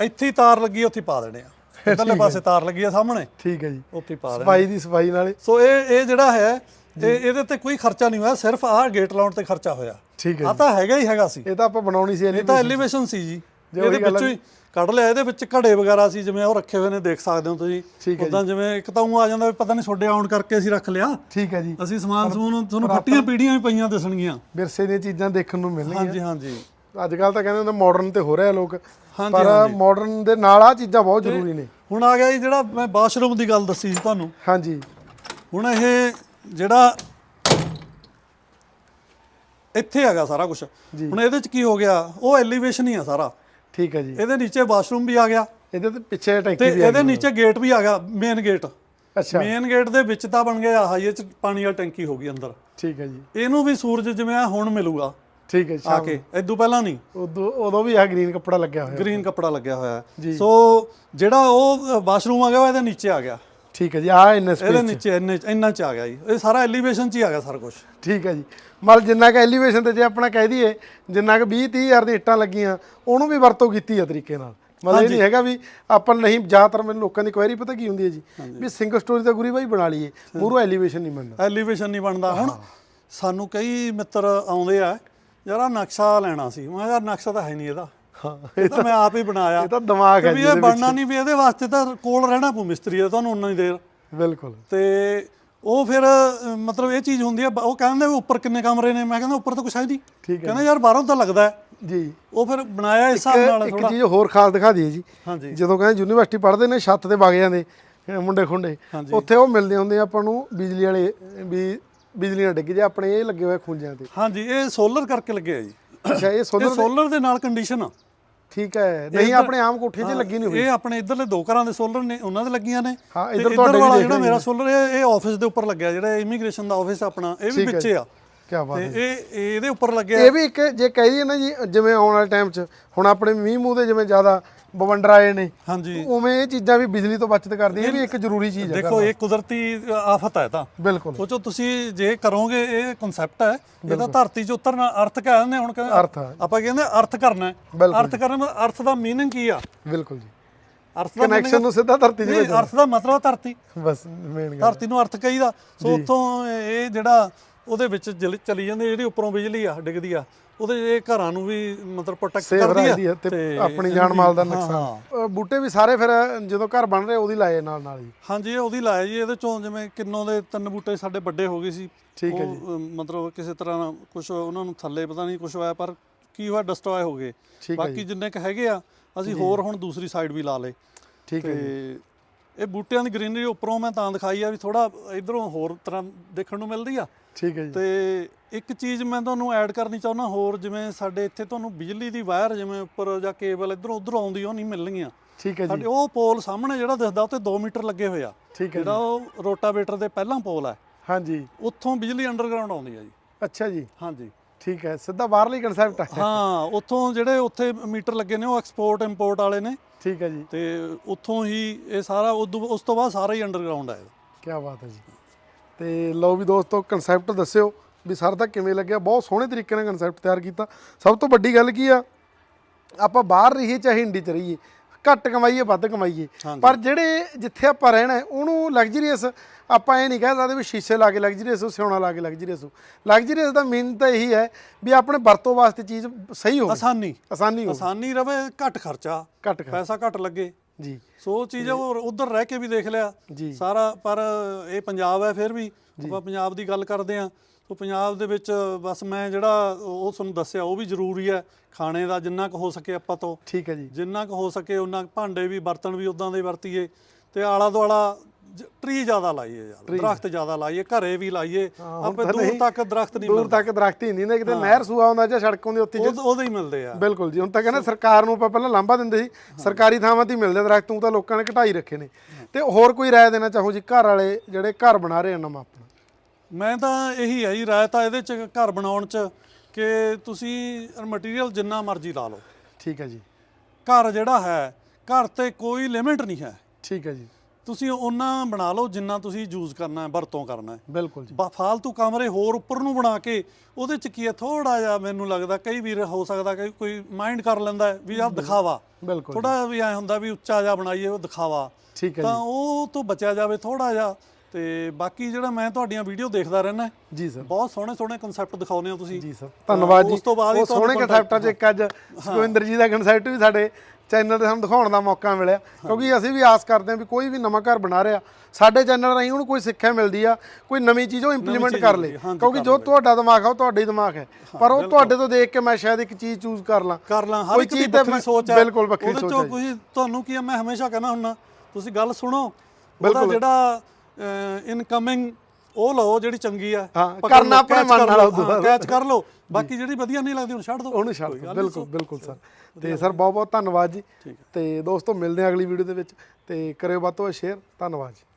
ਇੱਥੇ ਹੀ ਤਾਰ ਲੱਗੀ ਉੱਥੇ ਹੀ ਪਾ ਦੇਣੇ ਆ। ਇਧਰਲੇ ਪਾਸੇ ਤਾਰ ਲੱਗੀ ਆ ਸਾਹਮਣੇ। ਠੀਕ ਹੈ ਜੀ। ਉੱਥੇ ਹੀ ਪਾ ਦੇਣੇ ਸਫ਼ਾਈ ਦੀ ਸਫ਼ਾਈ ਨਾਲੇ ਸੋ ਇਹ ਇਹ ਜਿਹੜਾ ਹੈ ਇਹ ਇਹਦੇ ਤੇ ਕੋਈ ਖਰਚਾ ਨਹੀਂ ਹੋਇਆ ਸਿਰਫ ਆਹ ਗੇਟ ਲਾਉਣ ਤੇ ਖਰਚਾ ਹੋਇਆ। ਠੀਕ ਹੈ ਆ ਤਾਂ ਹੈਗਾ ਹੀ ਹੈਗਾ ਸੀ। ਇਹ ਤਾਂ ਆਪਾਂ ਬਣਾਉਣੀ ਸੀ ਇਹ ਤਾਂ ਐਲੀਵੇਸ਼ਨ ਸੀ। ਜੀ। ਇਹਦੇ ਵਿੱਚੋਂ ਹੀ ਕੱਢ ਲਿਆ ਇਹਦੇ ਵਿੱਚ ਘੜੇ ਵਗੈਰਾ ਸੀ ਜਿਵੇਂ ਉਹ ਰੱਖੇ ਹੋਏ ਨੇ ਦੇਖ ਸਕਦੇ ਹੋ ਤੁਸੀਂ। ਉਦਾਂ ਜਿਵੇਂ ਇੱਕ ਤਾਂ ਉਹ ਆ ਜਾਂਦਾ ਪਤਾ ਨਹੀਂ ਛੋਡੇ ਆਉਣ ਕਰਕੇ ਅਸੀਂ ਰੱਖ ਲਿਆ। ਠੀਕ ਹੈ ਜੀ। ਅਸੀਂ ਸਮਾਨ ਸਮੂਨ ਤੁਹਾਨੂੰ ਫੱਟੀਆਂ ਪੀੜੀਆਂ ਵੀ ਪਈਆਂ ਦਿਸਣਗੀਆਂ। ਵਿਰਸੇ ਦੀਆਂ ਚੀਜ਼ਾਂ ਦੇਖਣ ਨੂੰ ਮਿਲਣਗੀਆਂ। ਹਾਂਜੀ ਹਾਂਜੀ। ਅੱਜ ਕੱਲ ਤਾਂ ਕਹਿੰਦੇ ਹੁੰਦੇ ਮਾਡਰਨ ਤੇ ਹੋ ਰਿਹਾ ਲੋਕ। ਪਰ ਮਾਡਰਨ ਦੇ ਨਾਲ ਆ ਚੀਜ਼ਾਂ ਬਹੁਤ ਜ਼ਰੂਰੀ ਨੇ। ਹੁਣ ਆ ਗਿਆ ਜੀ ਜਿਹੜਾ ਮੈਂ ਬਾਥਰੂਮ ਦੀ ਗੱਲ ਦੱਸੀ ਸੀ ਤੁਹਾਨੂੰ। ਹਾਂਜੀ। ਹੁਣ ਇਹ ਜਿਹੜਾ ਇੱਥੇ ਹੈਗਾ ਸਾਰਾ ਕੁਝ। ਹੁਣ ਇਹਦੇ ਚ ਕੀ ਹੋ ਗਿਆ? ਉਹ ਐਲੀਵੇਸ਼ਨ ਹੀ ਆ ਸਾਰਾ। ਠੀਕ ਹੈ ਜੀ। ਇਹਦੇ ਨੀਚੇ ਵਾਸ਼ਰੂਮ ਵੀ ਆ ਗਿਆ। ਇਹਦੇ ਤੇ ਪਿੱਛੇ ਟੈਂਕੀ ਤੇ ਵੀ ਆ ਇਹਦੇ ਨੀਚੇ ਗੇਟ ਵੀ ਆ ਗਿਆ ਮੇਨ ਗੇਟ ਅੱਛਾ। ਮੇਨ ਗੇਟ ਦੇ ਵਿੱਚ ਤਾਂ ਬਣ ਗਿਆ ਇਹ ਚ ਪਾਣੀ ਵਾਲੀ ਟੈਂਕੀ ਹੋ ਗਈ ਅੰਦਰ। ਠੀਕ ਹੈ ਜੀ। ਇਹਨੂੰ ਵੀ ਸੂਰਜ ਜਿਵੇਂ ਆ ਹੁਣ ਮਿਲੂਗਾ। ਠੀਕ ਹੈ ਆ ਕੇ ਇਦੋਂ ਪਹਿਲਾਂ ਨਹੀਂ। ਉਦੋਂ ਉਦੋਂ ਵੀ ਆ ਗ੍ਰੀਨ ਕੱਪੜਾ ਲੱਗਿਆ ਹੋਇਆ। ਗ੍ਰੀਨ ਕੱਪੜਾ ਲੱਗਿਆ ਹੋਇਆ। ਸੋ ਜਿਹੜਾ ਉਹ ਵਾਸ਼ਰੂਮ ਆ ਗਿਆ ਉਹ ਇਹਦੇ ਨੀਚੇ ਆ ਗਿਆ। ਠੀਕ ਹੈ ਜੀ ਆ ਇੰਨੇ ਇਹਦੇ ਸਪੇਸ ਨੀਚੇ ਇੰਨੇ ਇੰਨਾ ਚ ਆ ਗਿਆ ਜੀ। ਇਹ ਸਾਰਾ ਐਲੀਵੇਸ਼ਨ ਚ ਹੀ ਆ ਗਿਆ ਸਾਰਾ ਕੁਝ ਠੀਕ ਹੈ ਜੀ। ਮਤਲਬ ਜਿੰਨਾ ਕ ਐਲੀਵੇਸ਼ਨ ਤੇ ਜੇ ਆਪਣਾ ਕਹਿ ਦਈਏ ਜਿੰਨਾ ਕ 20 30 ਹਜ਼ਾਰ ਦੀ ਇੱਟਾਂ ਲੱਗੀਆਂ ਉਹਨੂੰ ਵੀ ਵਰਤੋਂ ਕੀਤੀ ਆ ਤਰੀਕੇ ਨਾਲ। ਮਤਲਬ ਇਹ ਨਹੀਂ ਹੈਗਾ ਵੀ ਆਪਾਂ ਨਹੀਂ ਜ਼ਿਆਦਾਤਰ ਮੈਨੂੰ ਲੋਕਾਂ ਦੀ ਕੁਐਰੀ ਪਤਾ ਕੀ ਹੁੰਦੀ ਹੈ ਜੀ ਵੀ ਸਿੰਗਲ ਸਟੋਰੀ ਦਾ ਗੁਰੀ ਬਾਈ ਬਣਾ ਲਈਏ ਮੂਰੋਂ ਐਲੀਵੇਸ਼ਨ ਨਹੀਂ ਬਣਦਾ ਐਲੀਵੇਸ਼ਨ ਨਹੀਂ ਬਣਦਾ। ਹੁਣ ਸਾਨੂੰ ਕਈ ਮਿੱਤਰ ਆਉਂਦੇ ਆ ਯਾਰ ਆਹ ਨਕਸ਼ਾ ਲੈਣਾ ਸੀ। ਮੈਂ ਕਿਹਾ ਯਾਰ ਨਕਸ਼ਾ ਤਾਂ ਹੈ ਨਹੀਂ ਇਹਦਾ। ਇਹ ਤਾਂ ਮੈਂ ਆਪ ਹੀ ਬਣਾਇਆ। ਇਹ ਤਾਂ ਦਿਮਾਗ ਹੈ ਵੀ ਇਹ ਬਣਨਾ ਨਹੀਂ ਵੀ ਇਹਦੇ ਵਾਸਤੇ ਤਾਂ ਕੋਲ ਰਹਿਣਾ ਪਊ ਮਿਸਤਰੀ ਦਾ ਤੁਹਾਨੂੰ ਉਨਾ ਹੀ ਦੇਰ। ਬਿਲਕੁਲ। ਤੇ ਉਹ ਫਿਰ ਅ, ਮਤਲਬ ਇਹ ਚੀਜ਼ ਹੁੰਦੀ ਬ- ਉਹ ਕਹਿੰਦੇ ਵੀ ਉੱਪਰ ਕਿੰਨੇ ਕਮਰੇ ਨੇ ਮੈਂ ਕਹਿੰਦਾ ਉੱਪਰ ਤਾਂ ਕੁਛ ਹੈ ਨਹੀਂ। ਠੀਕ ਹੈ ਕਹਿੰਦਾ ਯਾਰ ਬਾਹਰੋਂ ਤਾਂ ਲੱਗਦਾ ਹੈ। ਜੀ। ਉਹ ਫਿਰ ਬਣਾਇਆ ਇਸ ਹਿਸਾਬ ਨਾਲ ਇੱਕ ਥੋੜਾ ਚੀਜ਼ ਹੋਰ ਖਾਸ ਦਿਖਾ ਦਈਏ ਜੀ। ਹਾਂਜੀ। ਜਦੋਂ ਕਹਿੰਦੇ ਯੂਨੀਵਰਸਿਟੀ ਪੜ੍ਹਦੇ ਨੇ ਛੱਤ ਤੇ ਵਗ ਜਾਂਦੇ ਅਹ ਮੁੰਡੇ ਖੁੰਡੇ। ਹਾਂਜੀ। ਉੱਥੇ ਉਹ ਮਿਲਦੇ ਹੁੰਦੇ ਆ ਆਪਾਂ ਨੂੰ ਬਿਜਲੀ ਵਾਲੇ ਵੀ ਬਿਜਲੀ ਨਾਲ ਡਿੱਗ ਜੇ ਆਪਣੇ ਇਹ ਲੱਗੇ ਹੋਏ ਖੁੰਝਿਆਂ ਤੇ। ਹਾਂਜੀ ਇਹ ਸੋਲਰ ਕਰਕੇ ਲੱਗਿਆ ਜੀ। ਅੱਛਾ ਇਹ ਇਹ ਸੋਲਰ ਸੋਲਰ ਦੇ ਨਾਲ ਕੰਡੀਸ਼ਨ ਆ। ਠੀਕ ਹੈ ਨਹੀਂ ਆਪਣੇ ਆਮ ਕੋਠੇ 'ਚ ਲੱਗੀ ਨਹੀਂ ਹੋਈ। ਇਹ ਆਪਣੇ ਇਧਰਲੇ ਦੋ ਘਰਾਂ ਦੇ ਸੋਲਰ ਨੇ ਉਹਨਾਂ ਦੇ ਲੱਗੀਆਂ ਨੇ। ਹਾਂ, ਇੱਧਰ ਤੁਹਾਡੇ ਜਿਹੜਾ ਮੇਰਾ ਸੋਲਰ ਇਹ ਆਫਿਸ ਦੇ ਉੱਪਰ ਲੱਗਿਆ ਜਿਹੜਾ ਇਮੀਗ੍ਰੇਸ਼ਨ ਦਾ ਆਫਿਸ ਆਪਣਾ ਇਹ ਵੀ ਵਿੱਚੇ ਆ। ਕੀ ਬਾਤ ਤੇ ਹੈ ਇਹ ਇਹਦੇ ਉੱਪਰ ਲੱਗਿਆ ਇਹ ਵੀ ਇੱਕ ਜੇ ਕਹਿ ਦਈਏ ਨਾ ਜੀ ਜਿਵੇਂ ਆਉਣ ਵਾਲੇ ਟਾਈਮ 'ਚ ਹੁਣ ਆਪਣੇ ਮੀਂਹ ਮੂੰਹ ਦੇ ਜਿਵੇਂ ਜ਼ਿਆਦਾ ਬਵੰਡਰ ਆਏ ਨੇ ਹਾਂਜੀ। ਉਵੇਂ ਇਹ ਚੀਜ਼ਾਂ ਵੀ ਬਿਜਲੀ ਤੋਂ ਬਚਤ ਕਰਦੀਆਂ ਇਹ ਵੀ ਇੱਕ ਜ਼ਰੂਰੀ ਚੀਜ਼ ਹੈ ਦੇਖੋ ਇਹ ਕੁਦਰਤੀ ਆਫਤ ਹੈ ਤਾਂ। ਬਿਲਕੁਲ। ਸੋਚੋ ਤੁਸੀਂ ਜੇ ਕਰੋਗੇ ਇਹ ਕਨਸੈਪਟ ਹੈ ਇਹ ਤਾਂ ਧਰਤੀ 'ਚ ਉਤਰਨਾ ਅਰਥ ਕਹਿੰਦੇ ਹੁਣ ਕਹਿੰਦੇ ਅਰਥ ਹੈ। ਆਪਾਂ ਕਹਿੰਦੇ ਅਰਥ ਕਰਨਾ ਹੈ। ਬਿਲਕੁਲ ਅਰਥ ਕਰਨ ਦਾ ਅਰਥ ਦਾ ਮੀਨਿੰਗ ਕੀ ਆ? ਬਿਲਕੁਲ ਜੀ। ਅਰਥ ਦਾ ਕਨੈਕਸ਼ਨ ਨੂੰ ਸਿੱਧਾ ਧਰਤੀ 'ਚ ਅਰਥ ਦਾ ਮਤਲਬ ਧਰਤੀ। ਬਸ ਮੇਨ ਗੱਲ ਧਰਤੀ ਨੂੰ ਅਰਥ ਕਹੀਦਾ। ਸੋ ਉੱਥੋਂ ਇਹ ਜਿਹੜਾ ਉਹਦੇ ਵਿੱਚ ਜਲ- ਚਲੀ ਜਾਂਦੀ ਜਿਹੜੀ ਉੱਪਰੋਂ ਬਿਜਲੀ ਆ ਡਿੱਗਦੀ ਆ ਉਹਦੇ ਇਹ ਘਰਾਂ ਨੂੰ ਵੀ ਮਤਲਬ ਪ੍ਰੋਟੈਕਟ ਸੇਵ ਕਰਦੀ ਰੱਖਦੀ ਹੈ ਆ ਤੇ ਆਪਣੀ ਜਾਨ ਮਾਲ ਦਾ ਨੁਕਸਾਨ। ਅ, ਬੂਟੇ ਵੀ ਸਾਰੇ ਫਿਰ ਜਦੋਂ ਘਰ ਬਣ ਰਹੇ ਉਹਦੀ ਲਾਏ ਨਾਲ ਨਾਲ ਹੀ। ਹਾਂਜੀ ਇਹ ਉਹਦੀ ਲਾਇਆ ਜੀ ਇਹਦੇ ਚੋਂ ਜਿਵੇਂ ਕਿੰਨੋਂ ਦੇ ਤਿੰਨ ਬੂਟੇ ਸਾਡੇ ਵੱਡੇ ਹੋ ਗਏ ਸੀ। ਠੀਕ ਹੈ ਉਹ, ਅ, ਮਤਲਬ ਕਿਸੇ ਤਰ੍ਹਾਂ ਕੁਝ ਉਹਨਾਂ ਨੂੰ ਥੱਲੇ ਪਤਾ ਨਹੀਂ ਕੁਝ ਹੋਇਆ ਪਰ ਕੀ ਹੋਇਆ ਡਿਸਟਰੋਏ ਹੋ ਗਏ। ਠੀਕ ਹੈ ਬਾਕੀ ਜਿੰਨੇ ਕ ਹੈਗੇ ਆ ਅਸੀਂ ਹੋਰ ਹੁਣ ਦੂਸਰੀ ਸਾਈਡ ਵੀ ਲਾ ਲੇ ਠੀਕ ਹੈ ਤੇ ਇਹ ਬੂਟਿਆਂ ਦੀ ਗ੍ਰੀਨਰੀ ਉੱਪਰੋਂ ਮੈਂ ਤਾਂ ਦਿਖਾਈ ਆ ਵੀ ਥੋੜਾ ਇਧਰੋਂ ਹੋਰ ਤਰ੍ਹਾਂ ਦੇਖਣ ਨੂੰ ਮਿਲਦੀ ਆ। ਠੀਕ ਹੈ ਜੀ। ਤੇ ਇੱਕ ਚੀਜ਼ ਮੈਂ ਤੁਹਾਨੂੰ ਐਡ ਕਰਨੀ ਚਾਹੁੰਦਾ ਹੋਰ ਜਿਵੇਂ ਸਾਡੇ ਇੱਥੇ ਤੁਹਾਨੂੰ ਬਿਜਲੀ ਦੀ ਵਾਇਰ ਜਿਵੇਂ ਉੱਪਰ ਜਾਂ ਕੇਬਲ ਇਧਰੋਂ ਉਧਰ ਆਉਂਦੀ ਉਹ ਨਹੀਂ ਮਿਲਣਗੀਆਂ। ਠੀਕ ਹੈ ਜੀ। ਸਾਡੇ ਉਹ ਪੋਲ ਸਾਹਮਣੇ ਜਿਹੜਾ ਦਿਸਦਾ ਉੱਤੇ 2 ਮੀਟਰ ਲੱਗੇ ਹੋਏ ਆ। ਠੀਕ ਹੈ ਜਿਹੜਾ ਉਹ ਰੋਟਾਵੇਟਰ ਦੇ ਪਹਿਲਾਂ ਪੋਲ ਹੈ ਹਾਂਜੀ। ਉੱਥੋਂ ਬਿਜਲੀ ਅੰਡਰਗਰਾਉਂਡ ਆਉਂਦੀ ਹੈ ਜੀ। ਅੱਛਾ ਜੀ। ਹਾਂਜੀ। ਠੀਕ ਹੈ ਸਿੱਧਾ ਬਾਹਰਲੀ ਕਨਸੈਪਟ ਹੈ ਹਾਂ ਉੱਥੋਂ ਜਿਹੜੇ ਉੱਥੇ ਮੀਟਰ ਲੱਗੇ ਨੇ ਉਹ ਐਕਸਪੋਰਟ ਇੰਪੋਰਟ ਵਾਲੇ ਨੇ। ਠੀਕ ਹੈ ਜੀ। ਤੇ ਉੱਥੋਂ ਹੀ ਇਹ ਸਾਰਾ ਉਸ ਤੋਂ ਬਾਅਦ ਸਾਰਾ ਹੀ ਅੰਡਰਗਰਾਉਂਡ ਹੈ ਕੀ ਬਾਤ ਹੈ ਜੀ। ਤੇ ਲਓ ਵੀ ਦੋਸਤੋ ਕਨਸੈਪਟ ਦੱਸਿਓ ਵੀ ਸਰ ਦਾ ਕਿਵੇਂ ਲੱਗਿਆ। ਬਹੁਤ ਸੋਹਣੇ ਤਰੀਕੇ ਨਾਲ ਕਨਸੈਪਟ ਤਿਆਰ ਕੀਤਾ। ਸਭ ਤੋਂ ਵੱਡੀ ਗੱਲ ਕੀ ਆ ਆਪਾਂ ਬਾਹਰ ਰਹੀਏ ਚਾਹੇ ਇੰਡੀ ਚ ਰਹੀਏ ਘੱਟ ਕਮਾਈਏ ਵੱਧ ਕਮਾਈਏ। ਪਰ ਜਿਹੜੇ ਜਿੱਥੇ ਆਪਾਂ ਰਹਿਣਾ ਹੈ, ਉਹਨੂੰ ਲਗਜ਼ਰੀਅਸ ਆਪਾਂ ਇਹ ਨਹੀਂ ਕਹਿ ਸਕਦੇ ਵੀ ਸ਼ੀਸ਼ੇ ਲਾ ਕੇ ਲਗਜ਼ਰੀਅਸ ਸਿਉਣਾ ਲਾ ਕੇ ਲਗਜ਼ਰੀਅਸ ਲਗਜ਼ਰੀਅਸ ਦਾ ਮੀਨ ਤਾਂ ਇਹੀ ਹੈ ਵੀ ਆਪਣੇ ਵਰਤੋਂ ਵਾਸਤੇ ਚੀਜ਼ ਸਹੀ ਹੋਵੇ। ਆਸਾਨੀ। ਆਸਾਨੀ ਹੋਵੇ। ਆਸਾਨੀ ਰਵੇ ਘੱਟ ਖਰਚਾ। ਪੈਸਾ ਘੱਟ ਲੱਗੇ। ਜੀ। ਸੋ ਉਹ ਚੀਜ਼ ਉਹ ਉਧਰ ਰਹਿ ਕੇ ਵੀ ਦੇਖ ਲਿਆ। ਸਾਰਾ ਪਰ ਇਹ ਪੰਜਾਬ ਹੈ ਫਿਰ ਵੀ। ਆਪਾਂ ਪੰਜਾਬ ਦੀ ਗੱਲ ਕਰਦੇ ਆ ਸੋ ਪੰਜਾਬ ਦੇ ਵਿੱਚ ਬਸ ਮੈਂ ਜਿਹੜਾ ਉਹ ਤੁਹਾਨੂੰ ਦੱਸਿਆ ਉਹ ਵੀ ਜ਼ਰੂਰੀ ਹੈ। ਖਾਣੇ ਦਾ ਜਿੰਨਾ ਕੁ ਹੋ ਸਕੇ ਆਪਾਂ ਤੋਂ। ਠੀਕ ਹੈ ਜੀ। ਜਿੰਨਾ ਕੁ ਹੋ ਸਕੇ ਉਹਨਾਂ ਭਾਂਡੇ ਵੀ ਬਰਤਨ ਵੀ ਉਦਾਂ ਦੇ ਵਰਤੀਏ। ਤੇ ਆਲਾ ਦੁਆਲਾ ਟਰੀ ਜ਼ਿਆਦਾ ਲਾਈਏ ਯਾਰ ਦਰਖਤ ਜ਼ਿਆਦਾ ਲਾਈਏ ਘਰੇ ਵੀ ਲਾਈਏ ਆਪੇ ਦੂਰ। ਤੱਕ ਦਰਖਤ ਨਹੀਂ ਦੂਰ ਤੱਕ ਦਰਖਤ ਹੀ ਨਹੀਂ ਨੇ ਕਿਤੇ ਨਹਿਰ ਸੂਆ ਹੁੰਦਾ ਜਾਂ ਸੜਕ ਉੱਥੇ ਉਹ ਉਹਦੇ ਹੀ ਮਿਲਦੇ ਆ। ਬਿਲਕੁਲ ਜੀ ਹੁਣ ਤਾਂ ਕਹਿੰਦੇ ਸਰਕਾਰ ਨੂੰ ਆਪਾਂ ਪਹਿਲਾਂ ਲਾਂਭਾ ਦਿੰਦੇ ਸੀ ਸਰਕਾਰੀ ਥਾਵਾਂ ਤੇ ਮਿਲਦੇ ਦਰਖਤ ਨੂੰ ਤਾਂ ਲੋਕਾਂ ਨੇ ਘਟਾਈ ਰੱਖੇ ਨੇ। ਤੇ ਹੋਰ ਕੋਈ ਰਾਏ ਦੇਣਾ ਚਾਹੋ ਜੀ ਘਰ ਵਾਲੇ ਜਿਹੜੇ ਘਰ ਬਣਾ ਰਹੇ ਆ ਨਵਾਂ ਆਪਣਾ? ਮੈਂ ਤਾਂ ਇਹੀ ਹੈ ਜੀ ਰਾਇ ਤਾਂ ਇਹਦੇ ਚ ਘਰ ਬਣਾਉਣ ਚ ਕਿ ਤੁਸੀਂ ਮਟੀਰੀਅਲ ਜਿੰਨਾ ਮਰਜ਼ੀ ਲਾ ਲਓ। ਠੀਕ ਹੈ ਜੀ। ਘਰ ਜਿਹੜਾ ਹੈ ਘਰ ਤੇ ਕੋਈ ਲਿਮਿਟ ਨਹੀਂ ਹੈ। ਠੀਕ ਹੈ ਜੀ। ਤੁਸੀਂ ਉਹਨਾਂ ਬਣਾ ਲਓ ਜਿੰਨਾ ਤੁਸੀਂ ਯੂਜ਼ ਕਰਨਾ ਹੈ ਵਰਤੋਂ ਕਰਨਾ ਹੈ। ਬਿਲਕੁਲ ਜੀ। ਬਾ ਫਾਲਤੂ ਕਮਰੇ ਹੋਰ ਉੱਪਰ ਨੂੰ ਬਣਾ ਕੇ ਉਹਦੇ ਚ ਕੀ ਹੈ? ਥੋੜਾ ਜਿਹਾ ਮੈਨੂੰ ਲੱਗਦਾ ਕਈ ਵੀਰ ਹੋ ਸਕਦਾ ਕਿ ਕੋਈ ਮਾਈਂਡ ਕਰ ਲੈਂਦਾ ਹੈ ਵੀ ਆਹ ਦਿਖਾਵਾ। ਬਿਲਕੁਲ ਥੋੜਾ ਵੀ ਐ ਹੁੰਦਾ ਵੀ ਉੱਚਾ ਜਿਹਾ ਬਣਾਈਏ ਉਹ ਦਿਖਾਵਾ। ਠੀਕ ਹੈ ਤਾਂ ਉਹ ਤੋਂ ਬਚਿਆ ਜਾਵੇ ਥੋੜਾ ਜਿਹਾ ਤੇ ਬਾਕੀ ਜਿਹੜਾ ਮੈਂ ਤੁਹਾਡੀਆਂ ਵੀਡੀਓ ਦੇਖਦਾ ਰਹਿਣਾ ਜੀ ਸਰ। ਬਹੁਤ ਸੋਹਣੇ ਸੋਹਣੇ ਕਨਸੈਪਟ ਦਿਖਾਉਂਦੇ ਹੋ ਤੁਸੀਂ। ਜੀ ਸਰ ਧੰਨਵਾਦ ਜੀ। ਉਸ ਤੋਂ ਬਾਅਦ ਹੀ ਉਹ ਸੋਹਣੇ ਕਨਸੈਪਟਾਂ 'ਚ ਇੱਕ ਅੱਜ ਸੁਖਵਿੰਦਰ ਜੀ ਦਾ ਕਨਸੈਪਟ ਵੀ ਸਾਡੇ ਚੈਨਲ ਤੇ ਸਾਨੂੰ ਦਿਖਾਉਣ ਦਾ ਮੌਕਾ ਮਿਲਿਆ। ਕਿਉਂਕਿ ਅਸੀਂ ਵੀ ਆਸ ਕਰਦੇ ਹਾਂ ਵੀ ਕੋਈ ਵੀ ਨਵਾਂ ਘਰ ਬਣਾ ਰਿਹਾ ਸਾਡੇ ਚੈਨਲ ਰਾਹੀਂ ਉਹਨੂੰ ਕੋਈ ਸਿੱਖਿਆ ਮਿਲਦੀ ਆ ਕੋਈ ਨਵੀਂ ਚੀਜ਼ ਉਹ ਇੰਪਲੀਮੈਂਟ ਕਰ ਲੇ। ਕਿਉਂਕਿ ਜੋ ਤੁਹਾਡਾ ਦਿਮਾਗ ਆ ਉਹ ਤੁਹਾਡਾ ਹੀ ਦਿਮਾਗ ਹੈ। ਪਰ ਉਹ ਤੁਹਾਡੇ ਤੋਂ ਦੇਖ ਕੇ ਮੈਂ ਸ਼ਾਇਦ ਇੱਕ ਚੀਜ਼ ਚੂਜ਼ ਕਰ ਲਾਂ। ਕਰ ਲਾਂ ਹਰ ਇੱਕ ਦੀ ਚੀਜ਼ ਤੇ ਵੱਖਰੀ ਸੋਚ ਹੈ ਬਿਲਕੁਲ ਵੱਖਰੀ ਸੋਚ ਹੈ ਤੁਹਾਨੂੰ ਕੀ ਮੈਂ ਹਮੇਸ਼ਾ ਕਹਿੰਦਾ ਹੁੰਨਾ ਤੁਸੀਂ ਗੱਲ ਸੁਣੋ। ਉਹਦਾ ਜਿਹੜਾ ਇਨਕਮਿੰਗ ਉਹ ਲਓ ਜਿਹੜੀ ਚੰਗੀ ਆ। ਕਰਨਾ ਆਪਣੇ ਮਨ ਨਾਲ। ਕੈਚ ਕਰ ਲਓ। ਬਾਕੀ ਜਿਹੜੀ ਵਧੀਆ ਨਹੀਂ ਲੱਗਦੀ ਉਹਨੂੰ ਛੱਡ ਦਿਓ। ਉਹਨੂੰ ਛੱਡ ਦਿਓ। ਬਿਲਕੁਲ ਬਿਲਕੁਲ ਸਰ। ਤੇ ਸਰ ਬਹੁਤ ਬਹੁਤ ਧੰਨਵਾਦ ਜੀ। ਤੇ ਦੋਸਤੋ ਮਿਲਦੇ ਹਾਂ ਅਗਲੀ ਵੀਡੀਓ ਦੇ ਵਿੱਚ। ਤੇ ਕਰਿਓ ਵੱਧ ਤੋਂ ਵੱਧ ਸ਼ੇਅਰ। ਧੰਨਵਾਦ ਜੀ।